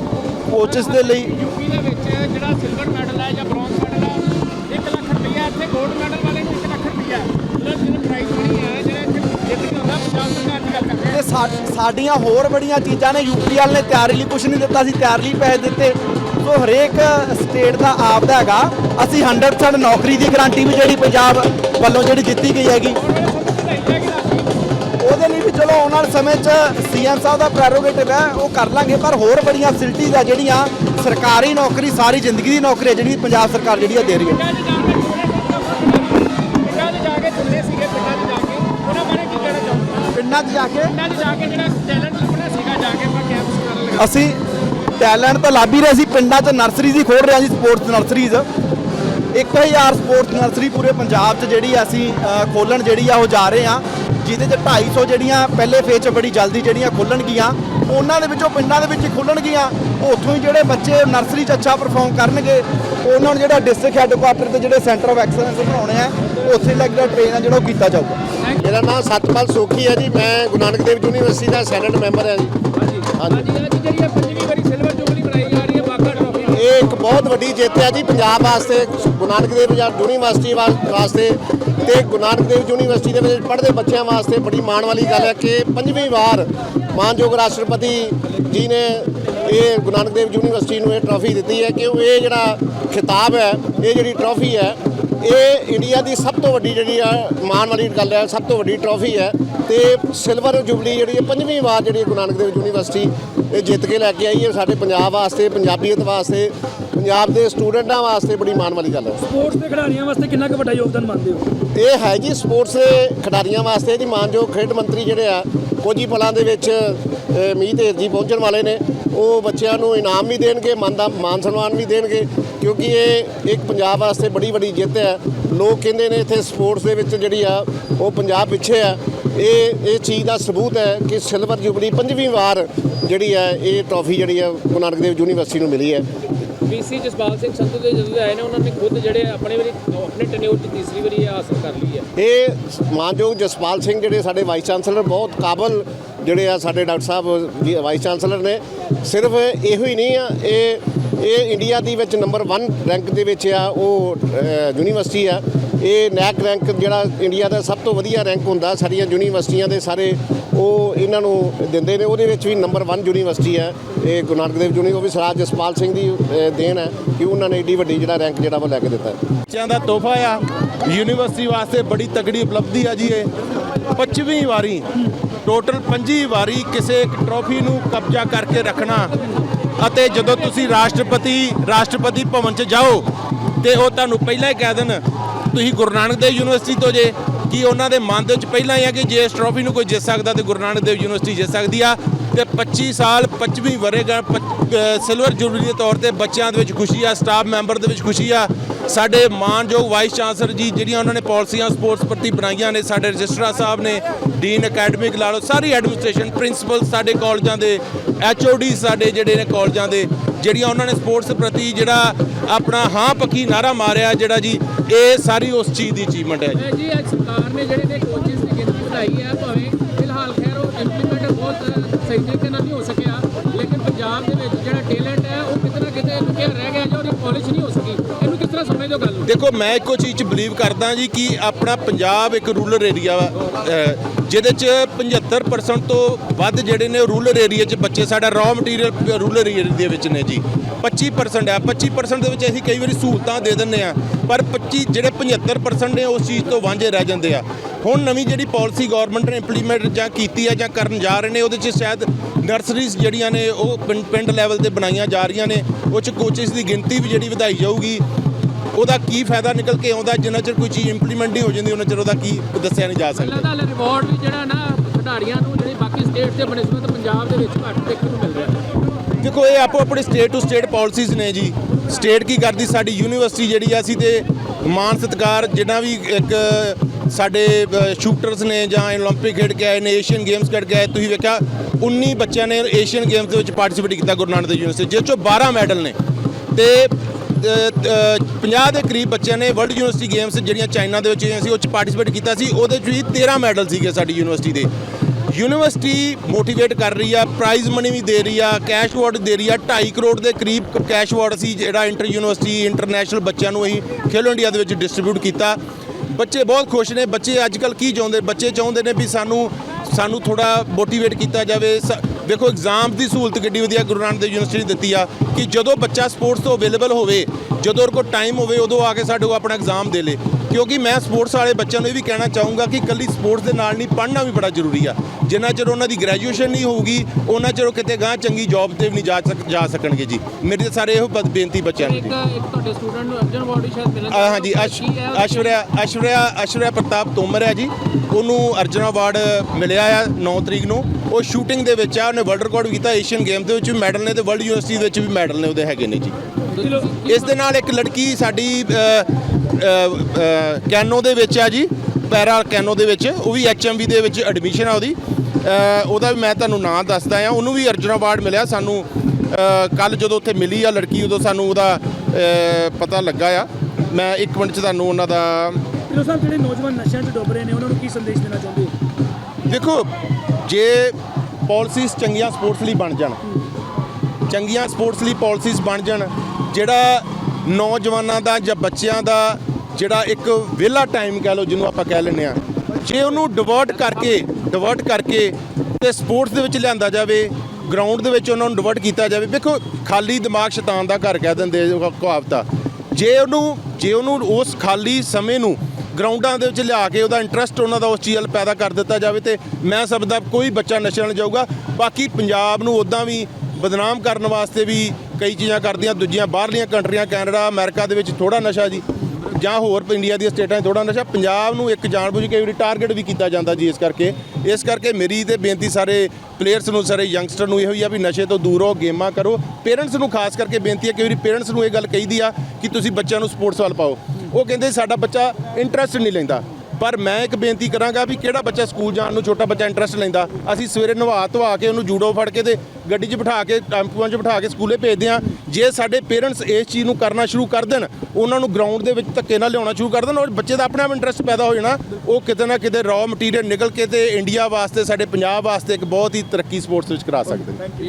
ਕੋਚਸ ਦੇ ਲਈ। ਯੂਪੀ ਦੇ ਵਿੱਚ ਜਿਹੜਾ ਸਿਲਵਰ ਮੈਡਲ ਹੈ ਜਾਂ ਬ੍ਰੌਂਜ਼ ਮੈਡਲ ਹੈ 1 ਲੱਖ ਰੁਪਈਆ ਇੱਥੇ 골ਡ ਮੈਡਲ ਵਾਲੇ ਨੂੰ 1 ਲੱਖ ਰੁਪਈਆ। ਮਤਲਬ ਜਿਹੜਾ ਪ੍ਰਾਈਜ਼ ਮਨੀ ਹੈ ਜਿਹੜਾ ਇੱਥੇ ਜਿੱਤ ਕੇ ਹੁੰਦਾ ਪੰਜਾਬ ਸਰਕਾਰ ਦੀ ਗੱਲ ਕਰਦੇ ਤੇ ਸਾਡੀਆਂ ਹੋਰ ਬੜੀਆਂ ਚੀਜ਼ਾਂ ਨੇ ਯੂਪੀ ਵਾਲ ਨੇ ਤਿਆਰੀ ਲਈ ਕੁਝ ਨਹੀਂ ਦਿੱਤਾ ਸੀ ਤਿਆਰੀ ਲਈ ਪੈਸੇ ਦਿੱਤੇ। ਸੋ ਹਰੇਕ ਸਟੇਟ ਦਾ ਆਪਦਾ ਹੈਗਾ। ਅਸੀਂ 100% ਨੌਕਰੀ ਦੀ ਗਾਰੰਟੀ ਵੀ ਜਿਹੜੀ ਪੰਜਾਬ ਵੱਲੋਂ ਜਿਹੜੀ ਦਿੱਤੀ ਗਈ ਹੈਗੀ। ਚਲੋ ਆਉਣ ਵਾਲੇ ਸਮੇਂ 'ਚ ਸੀਐਮ ਸਾਹਿਬ ਦਾ ਪ੍ਰੈਰੋਗੇਟਿਵ ਹੈ ਉਹ ਕਰ ਲਾਂਗੇ ਪਰ ਹੋਰ ਬੜੀਆਂ ਫੈਸਿਲਿਟੀਜ਼ ਆ ਜਿਹੜੀਆਂ ਸਰਕਾਰੀ ਨੌਕਰੀ ਸਾਰੀ ਜ਼ਿੰਦਗੀ ਦੀ ਨੌਕਰੀ ਹੈ ਜਿਹੜੀ ਪੰਜਾਬ ਸਰਕਾਰ ਜਿਹੜੀ ਆ ਦੇ ਰਹੀ ਹੈ। ਪਿੰਡਾਂ 'ਚ ਜਾ ਕੇ ਅਸੀਂ ਟੈਲੈਂਟ ਤਾਂ ਲੱਭ ਹੀ ਰਹੇ ਸੀ ਪਿੰਡਾਂ 'ਚ ਨਰਸਰੀਜ਼ ਹੀ ਖੋਲ ਰਹੇ ਜੀ ਸਪੋਰਟਸ ਨਰਸਰੀਜ਼ 1000 ਸਪੋਰਟਸ ਨਰਸਰੀ ਪੂਰੇ ਪੰਜਾਬ 'ਚ ਜਿਹੜੀ ਅਸੀਂ ਖੋਲਣ ਜਿਹੜੀ ਆ ਉਹ ਜਾ ਰਹੇ ਹਾਂ। ਜਿਹਦੇ 'ਚ 250 ਜਿਹੜੀਆਂ ਪਹਿਲੇ ਫੇਜ਼ 'ਚ ਬੜੀ ਜਲਦੀ ਜਿਹੜੀਆਂ ਖੁੱਲਣਗੀਆਂ ਉਹਨਾਂ ਦੇ ਵਿੱਚੋਂ ਪਿੰਡਾਂ ਦੇ ਵਿੱਚ ਖੁੱਲਣਗੀਆਂ ਉੱਥੋਂ ਹੀ ਜਿਹੜੇ ਬੱਚੇ ਨਰਸਰੀ 'ਚ ਅੱਛਾ ਪਰਫਾਰਮ ਕਰਨਗੇ ਉਹਨਾਂ ਨੂੰ ਜਿਹੜਾ ਡਿਸਟ੍ਰਿਕਟ ਹੈੱਡਕੁਆਟਰ ਤੇ ਜਿਹੜੇ ਸੈਂਟਰ ਆਫ ਐਕਸਲੈਂਸ ਬਣਾਉਣੇ ਆ ਉੱਥੇ ਲੱਗ ਜਿਹੜਾ ਟ੍ਰੇਨ ਆ ਜਿਹੜਾ ਉਹ ਕੀਤਾ ਜਾਊਗਾ। ਮੇਰਾ ਨਾਮ ਸਤਪਾਲ ਸੋਖੀ ਹੈ ਜੀ ਮੈਂ ਗੁਰੂ ਨਾਨਕ ਦੇਵ ਯੂਨੀਵਰਸਿਟੀ ਦਾ ਸੈਨੇਟ ਮੈਂਬਰ ਹਾਂ ਜੀ। ਹਾਂਜੀ। ਅੱਜ ਜਿਹੜੀ ਇੱਕ ਬਹੁਤ ਵੱਡੀ ਜਿੱਤ ਹੈ ਜੀ ਪੰਜਾਬ ਵਾਸਤੇ, ਗੁਰੂ ਨਾਨਕ ਦੇਵ ਯੂਨੀਵਰਸਿਟੀ ਵਾ- ਵਾਸਤੇ ਤੇ ਗੁਰੂ ਨਾਨਕ ਦੇਵ ਯੂਨੀਵਰਸਿਟੀ ਦੇ ਵਿੱਚ ਪੜ੍ਹਦੇ ਬੱਚਿਆਂ ਵਾਸਤੇ ਬੜੀ ਮਾਣ ਵਾਲੀ ਗੱਲ ਹੈ ਕਿ ਪੰਜਵੀਂ ਵਾਰ ਮਾਨਯੋਗ ਰਾਸ਼ਟਰਪਤੀ ਜੀ ਨੇ ਇਹ ਗੁਰੂ ਨਾਨਕ ਦੇਵ ਯੂਨੀਵਰਸਿਟੀ ਨੂੰ ਇਹ ਟਰਾਫੀ ਦਿੱਤੀ ਹੈ ਕਿ ਇਹ ਜਿਹੜਾ ਖਿਤਾਬ ਹੈ, ਇਹ ਜਿਹੜੀ ਟਰਾਫੀ ਹੈ, ਇਹ ਇੰਡੀਆ ਦੀ ਸਭ ਤੋਂ ਵੱਡੀ ਜਿਹੜੀ ਆ ਮਾਣ ਵਾਲੀ ਗੱਲ ਹੈ, ਸਭ ਤੋਂ ਵੱਡੀ ਟਰਾਫੀ ਹੈ। ਤੇ ਸਿਲਵਰ ਜੁਬਲੀ ਜਿਹੜੀ ਹੈ ਪੰਜਵੀਂ ਵਾਰ ਜਿਹੜੀ ਗੁਰੂ ਨਾਨਕ ਦੇਵ ਯੂਨੀਵਰਸਿਟੀ ਇਹ ਜਿੱਤ ਕੇ ਲੈ ਕੇ ਆਈ ਹੈ ਸਾਡੇ ਪੰਜਾਬ ਵਾਸਤੇ ਪੰਜਾਬੀਅਤ ਵਾਸਤੇ ਪੰਜਾਬ ਦੇ ਸਟੂਡੈਂਟਾਂ ਵਾਸਤੇ ਬੜੀ ਮਾਣ ਵਾਲੀ ਗੱਲ ਹੈ। ਸਪੋਰਟਸ ਦੇ ਖਿਡਾਰੀਆਂ ਵਾਸਤੇ ਕਿੰਨਾ ਕੁ ਵੱਡਾ ਯੋਗਦਾਨ ਮੰਨਦੇ ਹੋ? ਇਹ ਹੈ ਜੀ ਸਪੋਰਟਸ ਦੇ ਖਿਡਾਰੀਆਂ ਵਾਸਤੇ ਜੀ ਮਾਨਯੋਗ ਖੇਡ ਮੰਤਰੀ ਜਿਹੜੇ ਆ ਕੋਜੀ ਪਲਾਂ ਦੇ ਵਿੱਚ ਅ, ਮੀਤ ਹੀਰ ਜੀ ਪਹੁੰਚਣ ਵਾਲੇ ਨੇ ਉਹ ਬੱਚਿਆਂ ਨੂੰ ਇਨਾਮ ਵੀ ਦੇਣਗੇ ਮਾਨ ਦਾ ਮਾਨ ਸਨਮਾਨ ਵੀ ਦੇਣਗੇ ਕਿਉਂਕਿ ਇਹ ਇੱਕ ਪੰਜਾਬ ਵਾਸਤੇ ਬੜੀ ਵੱਡੀ ਜਿੱਤ ਹੈ। ਲੋਕ ਕਹਿੰਦੇ ਨੇ ਇੱਥੇ ਸਪੋਰਟਸ ਦੇ ਵਿੱਚ ਜਿਹੜੀ ਆ ਉਹ ਪੰਜਾਬ ਪਿੱਛੇ ਆ ਇਹ ਇਹ ਚੀਜ਼ ਦਾ ਸਬੂਤ ਹੈ ਕਿ ਸਿਲਵਰ ਜੁਬਲੀ ਪੰਜਵੀਂ ਵਾਰ ਜਿਹੜੀ ਹੈ ਇਹ ਟਰੋਫੀ ਜਿਹੜੀ ਹੈ ਗੁਰੂ ਨਾਨਕ ਦੇਵ ਯੂਨੀਵਰਸਿਟੀ ਨੂੰ ਮਿਲੀ ਹੈ। ਵੀਸੀ ਜਸਪਾਲ ਸਿੰਘ ਸੰਧੂ ਦੇ ਜਦੋਂ ਆਏ ਨੇ ਉਹਨਾਂ ਨੇ ਖੁਦ ਜਿਹੜੇ ਆਪਣੇ ਵਾਰੀ ਆਪਣੇ ਟੈਨਿਓਰ 'ਚ ਤੀਸਰੀ ਵਾਰੀ ਇਹ ਹਾਸਲ ਕਰ ਲਈ ਹੈ। ਇਹ ਮਾਨਯੋਗ ਜਸਪਾਲ ਸਿੰਘ ਜਿਹੜੇ ਸਾਡੇ ਵਾਈਸ ਚਾਂਸਲਰ ਬਹੁਤ ਕਾਬਲ ਜਿਹੜੇ ਆ ਸਾਡੇ ਡਾਕਟਰ ਸਾਹਿਬ ਵਾਈਸ ਚਾਂਸਲਰ ਨੇ ਸਿਰਫ ਇਹੋ ਹੀ ਨਹੀਂ ਆ ਇਹ ਇਹ ਇੰਡੀਆ ਦੀ ਵਿੱਚ ਨੰਬਰ 1 ਰੈਂਕ ਦੇ ਵਿੱਚ ਆ, ਉਹ ਯੂਨੀਵਰਸਿਟੀ ਆ। ਇਹ ਨੈਕ ਰੈਂਕ ਜਿਹੜਾ ਇੰਡੀਆ ਦਾ ਸਭ ਤੋਂ ਵਧੀਆ ਰੈਂਕ ਹੁੰਦਾ, ਸਾਰੀਆਂ ਯੂਨੀਵਰਸਿਟੀਆਂ ਦੇ ਸਾਰੇ ਉਹ ਇਹਨਾਂ ਨੂੰ ਦਿੰਦੇ ਨੇ। ਉਹਦੇ ਵਿੱਚ ਵੀ ਨੰਬਰ 1 ਯੂਨੀਵਰਸਿਟੀ ਹੈ ਇਹ ਗੁਰੂ ਨਾਨਕ ਦੇਵ ਯੂਨੀ ਉਹ ਵੀ ਸਰਦਾਰ ਜਸਪਾਲ ਸਿੰਘ ਦੀ ਦੇਣ ਹੈ ਕਿ ਉਹਨਾਂ ਨੇ ਏਡੀ ਵੱਡੀ ਜਿਹੜਾ ਰੈਂਕ ਜਿਹੜਾ ਉਹ ਲੈ ਕੇ ਦਿੱਤਾ। ਬੱਚਿਆਂ ਦਾ ਤੋਹਫਾ ਆ। ਯੂਨੀਵਰਸਿਟੀ ਵਾਸਤੇ ਬੜੀ ਤਗੜੀ ਉਪਲਬਧੀ ਆ ਜੀ ਇਹ। 25ਵੀਂ ਵਾਰੀ ਟੋਟਲ 25 ਵਾਰੀ ਕਿਸੇ ਇੱਕ ਟਰੋਫੀ ਨੂੰ ਕਬਜ਼ਾ ਕਰਕੇ ਰੱਖਣਾ। ਅਤੇ ਜਦੋਂ ਤੁਸੀਂ ਰਾਸ਼ਟਰਪਤੀ ਰਾਸ਼ਟਰਪਤੀ ਭਵਨ 'ਚ ਜਾਓ, ਤੇ ਉਹ ਤੁਹਾਨੂੰ ਪਹਿਲਾਂ ਹੀ ਕਹਿ ਦੇਣ, ਤੁਸੀਂ ਗੁਰੂ ਨਾਨਕ ਦੇਵ ਯੂਨੀਵਰਸਿਟੀ ਤੋਂ ਜੇ, ਕਿ ਉਹਨਾਂ ਦੇ ਮਨ ਦੇ ਵਿੱਚ ਪਹਿਲਾਂ ਹੀ ਆ ਕਿ ਜੇ ਇਸ ਟਰੋਫੀ ਨੂੰ ਕੋਈ ਜਿੱਤ ਸਕਦਾ ਤੇ ਗੁਰੂ ਨਾਨਕ ਦੇਵ ਯੂਨੀਵਰਸਿਟੀ ਜਿੱਤ ਸਕਦੀ ਆ। ਤੇ 25 ਸਾਲ 25ਵੀਂ ਵਰੇਗਾ ਸਿਲਵਰ ਜੁਬਲੀ ਦੇ ਤੌਰ ਤੇ ਬੱਚਿਆਂ ਦੇ ਵਿੱਚ ਖੁਸ਼ੀ ਆ ਸਟਾਫ ਮੈਂਬਰ ਦੇ ਵਿੱਚ ਖੁਸ਼ੀ ਆ। ਸਾਡੇ ਮਾਨਯੋਗ ਵਾਈਸ ਚਾਂਸਲਰ ਜੀ, ਜਿਹੜੀਆਂ ਉਹਨਾਂ ਨੇ ਪਾਲਿਸੀਆਂ ਸਪੋਰਟਸ ਪ੍ਰਤੀ ਬਣਾਈਆਂ ਨੇ, ਸਾਡੇ ਰਜਿਸਟਰਾਰ ਸਾਹਿਬ ਨੇ ਡੀਨ ਅਕੈਡਮਿਕ ਲਾ ਲਓ, ਸਾਰੀ ਐਡਮਿਨਿਸਟ੍ਰੇਸ਼ਨ ਪ੍ਰਿੰਸੀਪਲ ਸਾਡੇ ਕਾਲਜਾਂ ਦੇ ਐਚਓਡੀ ਸਾਡੇ ਜਿਹੜੇ ਨੇ ਕਾਲਜਾਂ ਦੇ, ਜਿਹੜੀਆਂ ਉਹਨਾਂ ਨੇ ਸਪੋਰਟਸ ਪ੍ਰਤੀ ਜਿਹੜਾ ਆਪਣਾ ਹਾਂ ਪੱਕੀ ਨਾਰਾ ਮਾਰਿਆ, ਜਿਹੜਾ ਜੀ, ਇਹ ਸਾਰੀ ਉਸ ਚੀਜ਼ ਦੀ ਅਚੀਵਮੈਂਟ ਹੈ ਜੀ। ਜੀ, ਅੱਜ ਸਰਕਾਰ ਨੇ ਜਿਹੜੇ ਨੇ ਕੋਚਿਸ ਦੀ ਗਿਣਤੀ ਵਧਾਈ ਹੈ, ਭਾਵੇਂ ਫਿਲਹਾਲ ਖੈਰ ਉਹ ਇੰਪਲੀਮੈਂਟ ਬਹੁਤ ਸਹੀ ਤਰੀਕੇ ਨਾਲ ਨਹੀਂ ਹੋ ਸਕਿਆ, ਲੇਕਿਨ ਪੰਜਾਬ ਦੇ ਵਿੱਚ ਜਿਹੜਾ ਟੈਲੈਂਟ ਹੈ, ਉਹ ਕਿਤੇ ਨਾ ਕਿਤੇ ਲੁਕਿਆ ਰਹਿ ਗਿਆ ਜਾਂ, ਉਹਦੀ ਪਾਲਿਸ਼ ਨਹੀਂ ਹੋ ਸਕੀ। ਸਮਝਦੇ ਹੋ ਗੱਲ ਦੇਖੋ, ਮੈਂ ਇੱਕੋ ਚੀਜ਼ 'ਚ ਬਲੀਵ ਕਰਦਾ ਜੀ ਕਿ ਆਪਣਾ ਪੰਜਾਬ ਇੱਕ ਰੂਰਲ ਏਰੀਆ ਵਾ ਜਿਹਦੇ 'ਚ 75% ਤੋਂ ਵੱਧ ਜਿਹੜੇ ਨੇ ਰੂਰਲ ਏਰੀਆ 'ਚ ਬੱਚੇ ਸਾਡਾ ਰॉ ਮਟੀਰੀਅਲ ਰੂਰਲ ਏਰੀਆ ਦੇ ਵਿੱਚ ਨੇ ਜੀ। 25% ਆ। 25% ਦੇ ਵਿੱਚ ਅਸੀਂ ਕਈ ਵਾਰੀ ਸਹੂਲਤਾਂ ਦੇ ਦਿੰਨੇ ਆ, ਪਰ 25 ਜਿਹੜੇ 75% ਨੇ ਉਸ ਚੀਜ਼ ਤੋਂ ਵਾਂਝੇ ਰਹਿ ਜਾਂਦੇ ਆ। ਹੁਣ ਨਵੀਂ ਜਿਹੜੀ ਪਾਲਿਸੀ ਗਵਰਨਮੈਂਟ ਨੇ ਇੰਪਲੀਮੈਂਟ ਜਾਂ ਕੀਤੀ ਹੈ ਜਾਂ ਕਰਨ ਜਾ ਰਹੇ ਨੇ, ਉਹਦੇ 'ਚ ਸ਼ਾਇਦ ਨਰਸਰੀਜ਼ ਜਿਹੜੀਆਂ ਨੇ, ਉਹ ਪਿੰਡ- ਪਿੰਡ ਲੈਵਲ ਤੇ ਬਣਾਈਆਂ ਜਾ ਰਹੀਆਂ ਨੇ, ਉਹ 'ਚ ਕੋਚਿਸ ਦੀ ਗਿਣਤੀ ਵੀ ਜਿਹੜੀ ਵਧਾਈ ਜਾਊਗੀ। ਉਹਦਾ ਕੀ ਫਾਇਦਾ ਨਿਕਲ ਕੇ ਆਉਂਦਾ ਜਿੰਨਾ ਚਿਰ ਕੋਈ ਚੀਜ਼ ਇੰਪਲੀਮੈਂਟ ਨਹੀਂ ਹੋ ਜਾਂਦੀ ਉਹਨਾਂ ਚਿਰ ਉਹਦਾ ਕੀ ਦੱਸਿਆ ਨਹੀਂ ਜਾ ਸਕਦਾ ਪਹਿਲਾਂ ਤਾਂ ਹਲੇ ਰਿਵਾਰਡ ਵੀ ਜਿਹੜਾ ਨਾ ਖਿਡਾਰੀਆਂ ਨੂੰ ਜਿਹੜੀ ਬਾਕੀ ਸਟੇਟ ਦੇ ਬਨਿਸਬਤ ਪੰਜਾਬ ਦੇ ਵਿੱਚ ਘੱਟ ਦੇਖਣ ਨੂੰ ਮਿਲ ਰਿਹਾ ਹੈ ਦੇਖੋ ਇਹ ਆਪੋ ਆਪਣੀ ਸਟੇਟ ਟੂ ਸਟੇਟ ਪਾਲਿਸੀਜ਼ ਨੇ ਜੀ ਸਟੇਟ ਕੀ ਕਰਦੀ ਸਾਡੀ ਯੂਨੀਵਰਸਿਟੀ ਜਿਹੜੀ ਆ ਅਸੀਂ ਤੇ ਮਾਨ ਸਤਿਕਾਰ ਜਿੰਨਾ ਵੀ ਇੱਕ ਸਾਡੇ ਸ਼ੂਟਰਸ ਨੇ ਜਾਂ 올림픽 ਖੇਡ ਕੇ ਆਏ ਨੇ ਏਸ਼ੀਅਨ ਗੇਮਸ ਖੇਡ ਕੇ ਆਏ ਤੁਸੀਂ ਵੇਖਿਆ 19 ਬੱਚਿਆਂ ਨੇ ਏਸ਼ੀਅਨ ਗੇਮਸ ਦੇ ਵਿੱਚ ਪਾਰਟਿਸਿਪੇਟ ਕੀਤਾ ਗੁਰੂ ਨਾਨਕ ਦੇਵ ਯੂਨੀਵਰਸਿਟੀ ਜਿਸ ਚੋਂ 12 ਮੈਡਲ ਨੇ ਤੇ ਅ, ਅ, 50 ਦੇ ਕਰੀਬ ਬੱਚਿਆਂ ਨੇ ਵਰਲਡ ਯੂਨੀਵਰਸਿਟੀ ਗੇਮਸ ਜਿਹੜੀਆਂ ਚਾਈਨਾ ਦੇ ਵਿੱਚ ਹੋਈਆਂ ਸੀ, ਉਹ ਚ ਪਾਰਟਿਸਿਪੇਟ ਕੀਤਾ ਸੀ। ਉਹਦੇ ਚ ਵੀ 13 ਮੈਡਲ ਸੀਗੇ ਸਾਡੀ ਯੂਨੀਵਰਸਿਟੀ ਦੇ। ਯੂਨੀਵਰਸਿਟੀ ਮੋਟੀਵੇਟ ਕਰ ਰਹੀ ਆ ਪ੍ਰਾਈਜ਼ ਮਨੀ ਵੀ ਦੇ ਰਹੀ ਆ ਕੈਸ਼ ਅਵਾਰਡ ਦੇ ਰਹੀ ਆ। 2.5 ਕਰੋੜ ਦੇ ਕਰੀਬ ਕੈਸ਼ ਅਵਾਰਡ ਸੀ ਜਿਹੜਾ ਇੰਟਰ ਯੂਨੀਵਰਸਿਟੀ ਇੰਟਰਨੈਸ਼ਨਲ ਬੱਚਿਆਂ ਨੂੰ ਅਸੀਂ ਖੇਲੋ ਇੰਡੀਆ ਦੇ ਵਿੱਚ ਡਿਸਟ੍ਰੀਬਿਊਟ ਕੀਤਾ। ਬੱਚੇ ਬਹੁਤ ਖੁਸ਼ ਨੇ। ਬੱਚੇ ਅੱਜ ਕੱਲ ਕੀ ਚਾਹੁੰਦੇ? ਬੱਚੇ ਚਾਹੁੰਦੇ ਨੇ ਵੀ ਸਾਨੂੰ ਸਾਨੂੰ ਥੋੜਾ ਮੋਟੀਵੇਟ ਕੀਤਾ ਜਾਵੇ। ਸ- ਦੇਖੋ ਐਗਜ਼ਾਮ ਦੀ ਸਹੂਲਤ ਕਿੱਡੀ ਵਧੀਆ ਗੁਰੂ ਨਾਨਕ ਦੇਵ ਯੂਨੀਵਰਸਿਟੀ ਨੇ ਦਿੱਤੀ ਆ ਕਿ ਜਦੋਂ ਬੱਚਾ ਸਪੋਰਟਸ ਤੋਂ ਅਵੇਲੇਬਲ ਹੋਵੇ, ਜਦੋਂ ਉਹਦੇ ਕੋਲ ਟਾਈਮ ਹੋਵੇ, ਉਦੋਂ ਆ ਕੇ ਸਾਡੇ ਕੋਲ ਆਪਣਾ ਐਗਜ਼ਾਮ ਦੇ ਲੇ। ਕਿਉਂਕਿ ਮੈਂ ਸਪੋਰਟਸ ਵਾਲੇ ਬੱਚਿਆਂ ਨੂੰ ਇਹ ਵੀ ਕਹਿਣਾ ਚਾਹੂੰਗਾ ਕਿ ਕੱਲੀ ਸਪੋਰਟਸ ਦੇ ਨਾਲ ਨਹੀਂ ਪੜ੍ਹਨਾ ਵੀ ਬੜਾ ਜ਼ਰੂਰੀ ਆ। ਜਿੰਨਾ ਚਿਰ ਉਹਨਾਂ ਦੀ ਗ੍ਰੈਜੂਏਸ਼ਨ ਨਹੀਂ ਹੋਊਗੀ ਉਹਨਾਂ ਚਿਰ ਉਹ ਕਿਤੇ ਗਾਂ ਚੰਗੀ ਜੌਬ ਤੇ ਵੀ ਨਹੀਂ ਜਾ ਸਕ- ਜਾ ਸਕਣਗੇ ਜੀ। ਮੇਰੀ ਤਾਂ ਸਾਰੇ ਇਹੋ ਬੇਨਤੀ ਬੱਚਿਆਂ ਨੂੰ। ਇੱਕ ਤੁਹਾਡੇ ਸਟੂਡੈਂਟ ਨੂੰ ਅਰਜਨ ਅਵਾਰਡ ਵੀ ਸ਼ਾਇਦ ਮਿਲਣ ਹਾਂਜੀ ਅਸ਼- ਐਸ਼ਵਰਿਆ ਐਸ਼ਵਰਿਆ ਐਸ਼ਵਰਿਆ ਪ੍ਰਤਾਪ ਤੋਮਰ ਹੈ ਜੀ। ਉਹਨੂੰ ਅਰਜਨ ਅਵਾਰਡ ਮਿਲਿਆ ਆ 9 ਤਰੀਕ ਨੂੰ। ਉਹ ਸ਼ੂਟਿੰਗ ਦੇ ਵਿੱਚ ਆ ਉਹਨੇ ਵਰਲਡ ਰਿਕਾਰਡ ਕੀਤਾ ਏਸ਼ੀਅਨ ਗੇਮ ਦੇ ਵਿੱਚ ਵੀ ਮੈਡਲ ਨੇ ਤੇ ਵਰਲਡ ਯੂਨੀਵਰਸਿਟੀ ਦੇ ਵਿੱਚ ਵੀ ਮੈਡਲ ਨੇ ਉਹਦੇ ਹੈਗੇ ਨੇ ਜੀ। ਇਸ ਦੇ ਨਾਲ ਇੱਕ ਲੜਕੀ ਸਾਡੀ ਕੈਨੋ ਦੇ ਵਿੱਚ ਆ ਜੀ ਪੈਰਾ ਕੈਨੋ ਦੇ ਵਿੱਚ ਉਹ ਵੀ ਐਚਐਮਵੀ ਦੇ ਵਿੱਚ ਐਡਮਿਸ਼ਨ ਆ ਉਹਦੀ। ਉਹਦਾ ਵੀ ਮੈਂ ਤੁਹਾਨੂੰ ਨਾਂ ਦੱਸਦਾ ਆ ਉਹਨੂੰ ਵੀ ਅਰਜੁਨ ਅਵਾਰਡ ਮਿਲਿਆ ਸਾਨੂੰ ਕੱਲ ਜਦੋਂ ਉੱਥੇ ਮਿਲੀ ਆ ਲੜਕੀ ਉਦੋਂ ਸਾਨੂੰ ਉਹਦਾ ਪਤਾ ਲੱਗਾ ਆ। ਮੈਂ ਇੱਕ ਮਿੰਟ ਚ ਤੁਹਾਨੂੰ ਉਹਨਾਂ ਦਾ ਸਾਹਿਬ ਜਿਹੜੇ ਨੌਜਵਾਨ ਨਸ਼ਿਆਂ 'ਚ ਡੁੱਬ ਰਹੇ ਨੇ ਉਹਨਾਂ ਨੂੰ ਕੀ ਸੰਦੇਸ਼ ਦੇਣਾ ਚਾਹੁੰਦੇ ਹੋ? ਦੇਖੋ ਜੇ ਪਾਲਿਸੀਜ਼ ਚੰਗੀਆਂ ਸਪੋਰਟਸ ਲਈ ਬਣ ਜਾਣ ਚੰਗੀਆਂ ਸਪੋਰਟਸ ਲਈ ਪਾਲਿਸੀਜ਼ ਬਣ ਜਾਣ ਜਿਹੜਾ ਨੌਜਵਾਨਾਂ ਦਾ ਜਾਂ ਬੱਚਿਆਂ ਦਾ ਜਿਹੜਾ ਇੱਕ ਵਿਹਲਾ ਟਾਈਮ ਕਹਿ ਲਓ ਜਿਹਨੂੰ ਆਪਾਂ ਕਹਿ ਲੈਂਦੇ ਆ ਜੇ ਉਹਨੂੰ ਡਿਵਰਟ ਕਰਕੇ ਡਿਵਰਟ ਕਰਕੇ ਤੇ ਸਪੋਰਟਸ ਦੇ ਵਿੱਚ ਲਿਆਂਦਾ ਜਾਵੇ ਗਰਾਊਂਡ ਦੇ ਵਿੱਚ ਉਹਨਾਂ ਨੂੰ ਡਿਵਰਟ ਕੀਤਾ ਜਾਵੇ, ਵੇਖੋ, ਖਾਲੀ ਦਿਮਾਗ ਸ਼ੈਤਾਨ ਦਾ ਘਰ ਕਹਿ ਦਿੰਦੇ ਆ ਕਹਾਵਤ। ਆ ਜੇ ਉਹਨੂੰ ਜੇ ਉਹਨੂੰ ਉਸ ਖਾਲੀ ਸਮੇਂ ਨੂੰ ਗਰਾਊਂਡਾਂ ਦੇ ਵਿੱਚ ਲਿਆ ਕੇ ਉਹਦਾ ਇੰਟਰਸਟ ਉਹਨਾਂ ਦਾ ਉਸ ਚੀਜ਼ ਵੱਲ ਪੈਦਾ ਕਰ ਦਿੱਤਾ ਜਾਵੇ ਤੇ ਮੈਂ ਸਮਝਦਾ ਕੋਈ ਬੱਚਾ ਨਸ਼ੇ ਨਾਲ ਜਾਊਗਾ, ਬਾਕੀ ਪੰਜਾਬ ਨੂੰ ਉਦਾਂ ਵੀ ਬਦਨਾਮ ਕਰਨ ਵਾਸਤੇ ਵੀ ਕਈ ਚੀਜ਼ਾਂ ਕਰਦੀਆਂ, ਦੂਜੀਆਂ ਬਾਹਰਲੀਆਂ ਕੰਟਰੀਆਂ, ਕੈਨੇਡਾ, ਅਮਰੀਕਾ ਦੇ ਵਿੱਚ ਥੋੜਾ ਨਸ਼ਾ ਜੀ। ਜਾਂ ਹੋਰ ਇੰਡੀਆ ਦੀਆਂ ਸਟੇਟਾਂ 'ਚ ਥੋੜਾ ਨਸ਼ਾ, ਪੰਜਾਬ ਨੂੰ ਇੱਕ ਜਾਣਬੁੱਝ ਕੇ ਵੀ ਟਾਰਗੇਟ ਵੀ ਕੀਤਾ ਜਾਂਦਾ ਜੀ ਇਸ ਕਰਕੇ। ਇਸ ਕਰਕੇ ਮੇਰੀ ਤੇ ਬੇਨਤੀ ਸਾਰੇ ਪਲੇਅਰਸ ਨੂੰ, ਸਾਰੇ ਯੰਗਸਟਰ ਨੂੰ ਇਹੋ ਹੀ ਆ ਵੀ ਨਸ਼ੇ ਤੋਂ ਦੂਰ ਰਹੋ, ਗੇਮਾਂ ਕਰੋ। ਪੇਰੈਂਟਸ ਨੂੰ ਖਾਸ ਕਰਕੇ ਬੇਨਤੀ ਹੈ ਕਿ ਵਾਰੀ ਪੇਰੈਂਟਸ ਨੂੰ ਇਹ ਗੱਲ ਕਹੀਦੀ ਆ ਕਿ ਤੁਸੀਂ ਬੱਚਿਆਂ ਨੂੰ ਸਪੋਰਟਸ ਵੱਲ ਪਾਓ। ਉਹ ਕਹਿੰਦੇ ਸਾਡਾ ਬੱਚਾ ਇੰਟਰਸਟ ਨਹੀਂ ਲੈਂਦਾ। ਪਰ ਮੈਂ ਇੱਕ ਬੇਨਤੀ ਕਰਾਂਗਾ ਵੀ ਕਿਹੜਾ ਬੱਚਾ ਸਕੂਲ ਜਾਣ ਨੂੰ ਛੋਟਾ ਬੱਚਾ ਇੰਟਰਸਟ ਲੈਂਦਾ, ਅਸੀਂ ਸਵੇਰੇ ਨਵਾ ਧਵਾ ਕੇ ਉਹਨੂੰ ਜੂਡੋ ਫੜ ਕੇ ਤੇ ਗੱਡੀ 'ਚ ਬਿਠਾ ਕੇ, ਟੈਂਪੂਆਂ 'ਚ ਬਿਠਾ ਕੇ ਸਕੂਲੇ ਭੇਜਦੇ ਆ ਜੇ ਸਾਡੇ ਪੇਰੈਂਟਸ ਇਸ ਚੀਜ਼ ਨੂੰ ਕਰਨਾ ਸ਼ੁਰੂ ਕਰ ਦੇਣ, ਉਹਨਾਂ ਨੂੰ ਗਰਾਊਂਡ ਦੇ ਵਿੱਚ ਧੱਕੇ ਨਾਲ ਲਿਆਉਣਾ ਸ਼ੁਰੂ ਕਰ ਦੇਣ ਔਰ ਬੱਚੇ ਦਾ ਆਪਣੇ ਆਪ ਇੰਟਰਸਟ ਪੈਦਾ ਹੋ ਜਾਣਾ, ਉਹ ਕਿਤੇ ਨਾ ਕਿਤੇ ਰॉ ਮਟੀਰੀਅਲ ਨਿਕਲ ਕੇ ਤੇ ਇੰਡੀਆ ਵਾਸਤੇ, ਸਾਡੇ ਪੰਜਾਬ ਵਾਸਤੇ ਇੱਕ ਬਹੁਤ ਹੀ ਤਰੱਕੀ ਸਪੋਰਟਸ ਵਿੱਚ ਕਰਾ ਸਕਦੇ ਨੇ।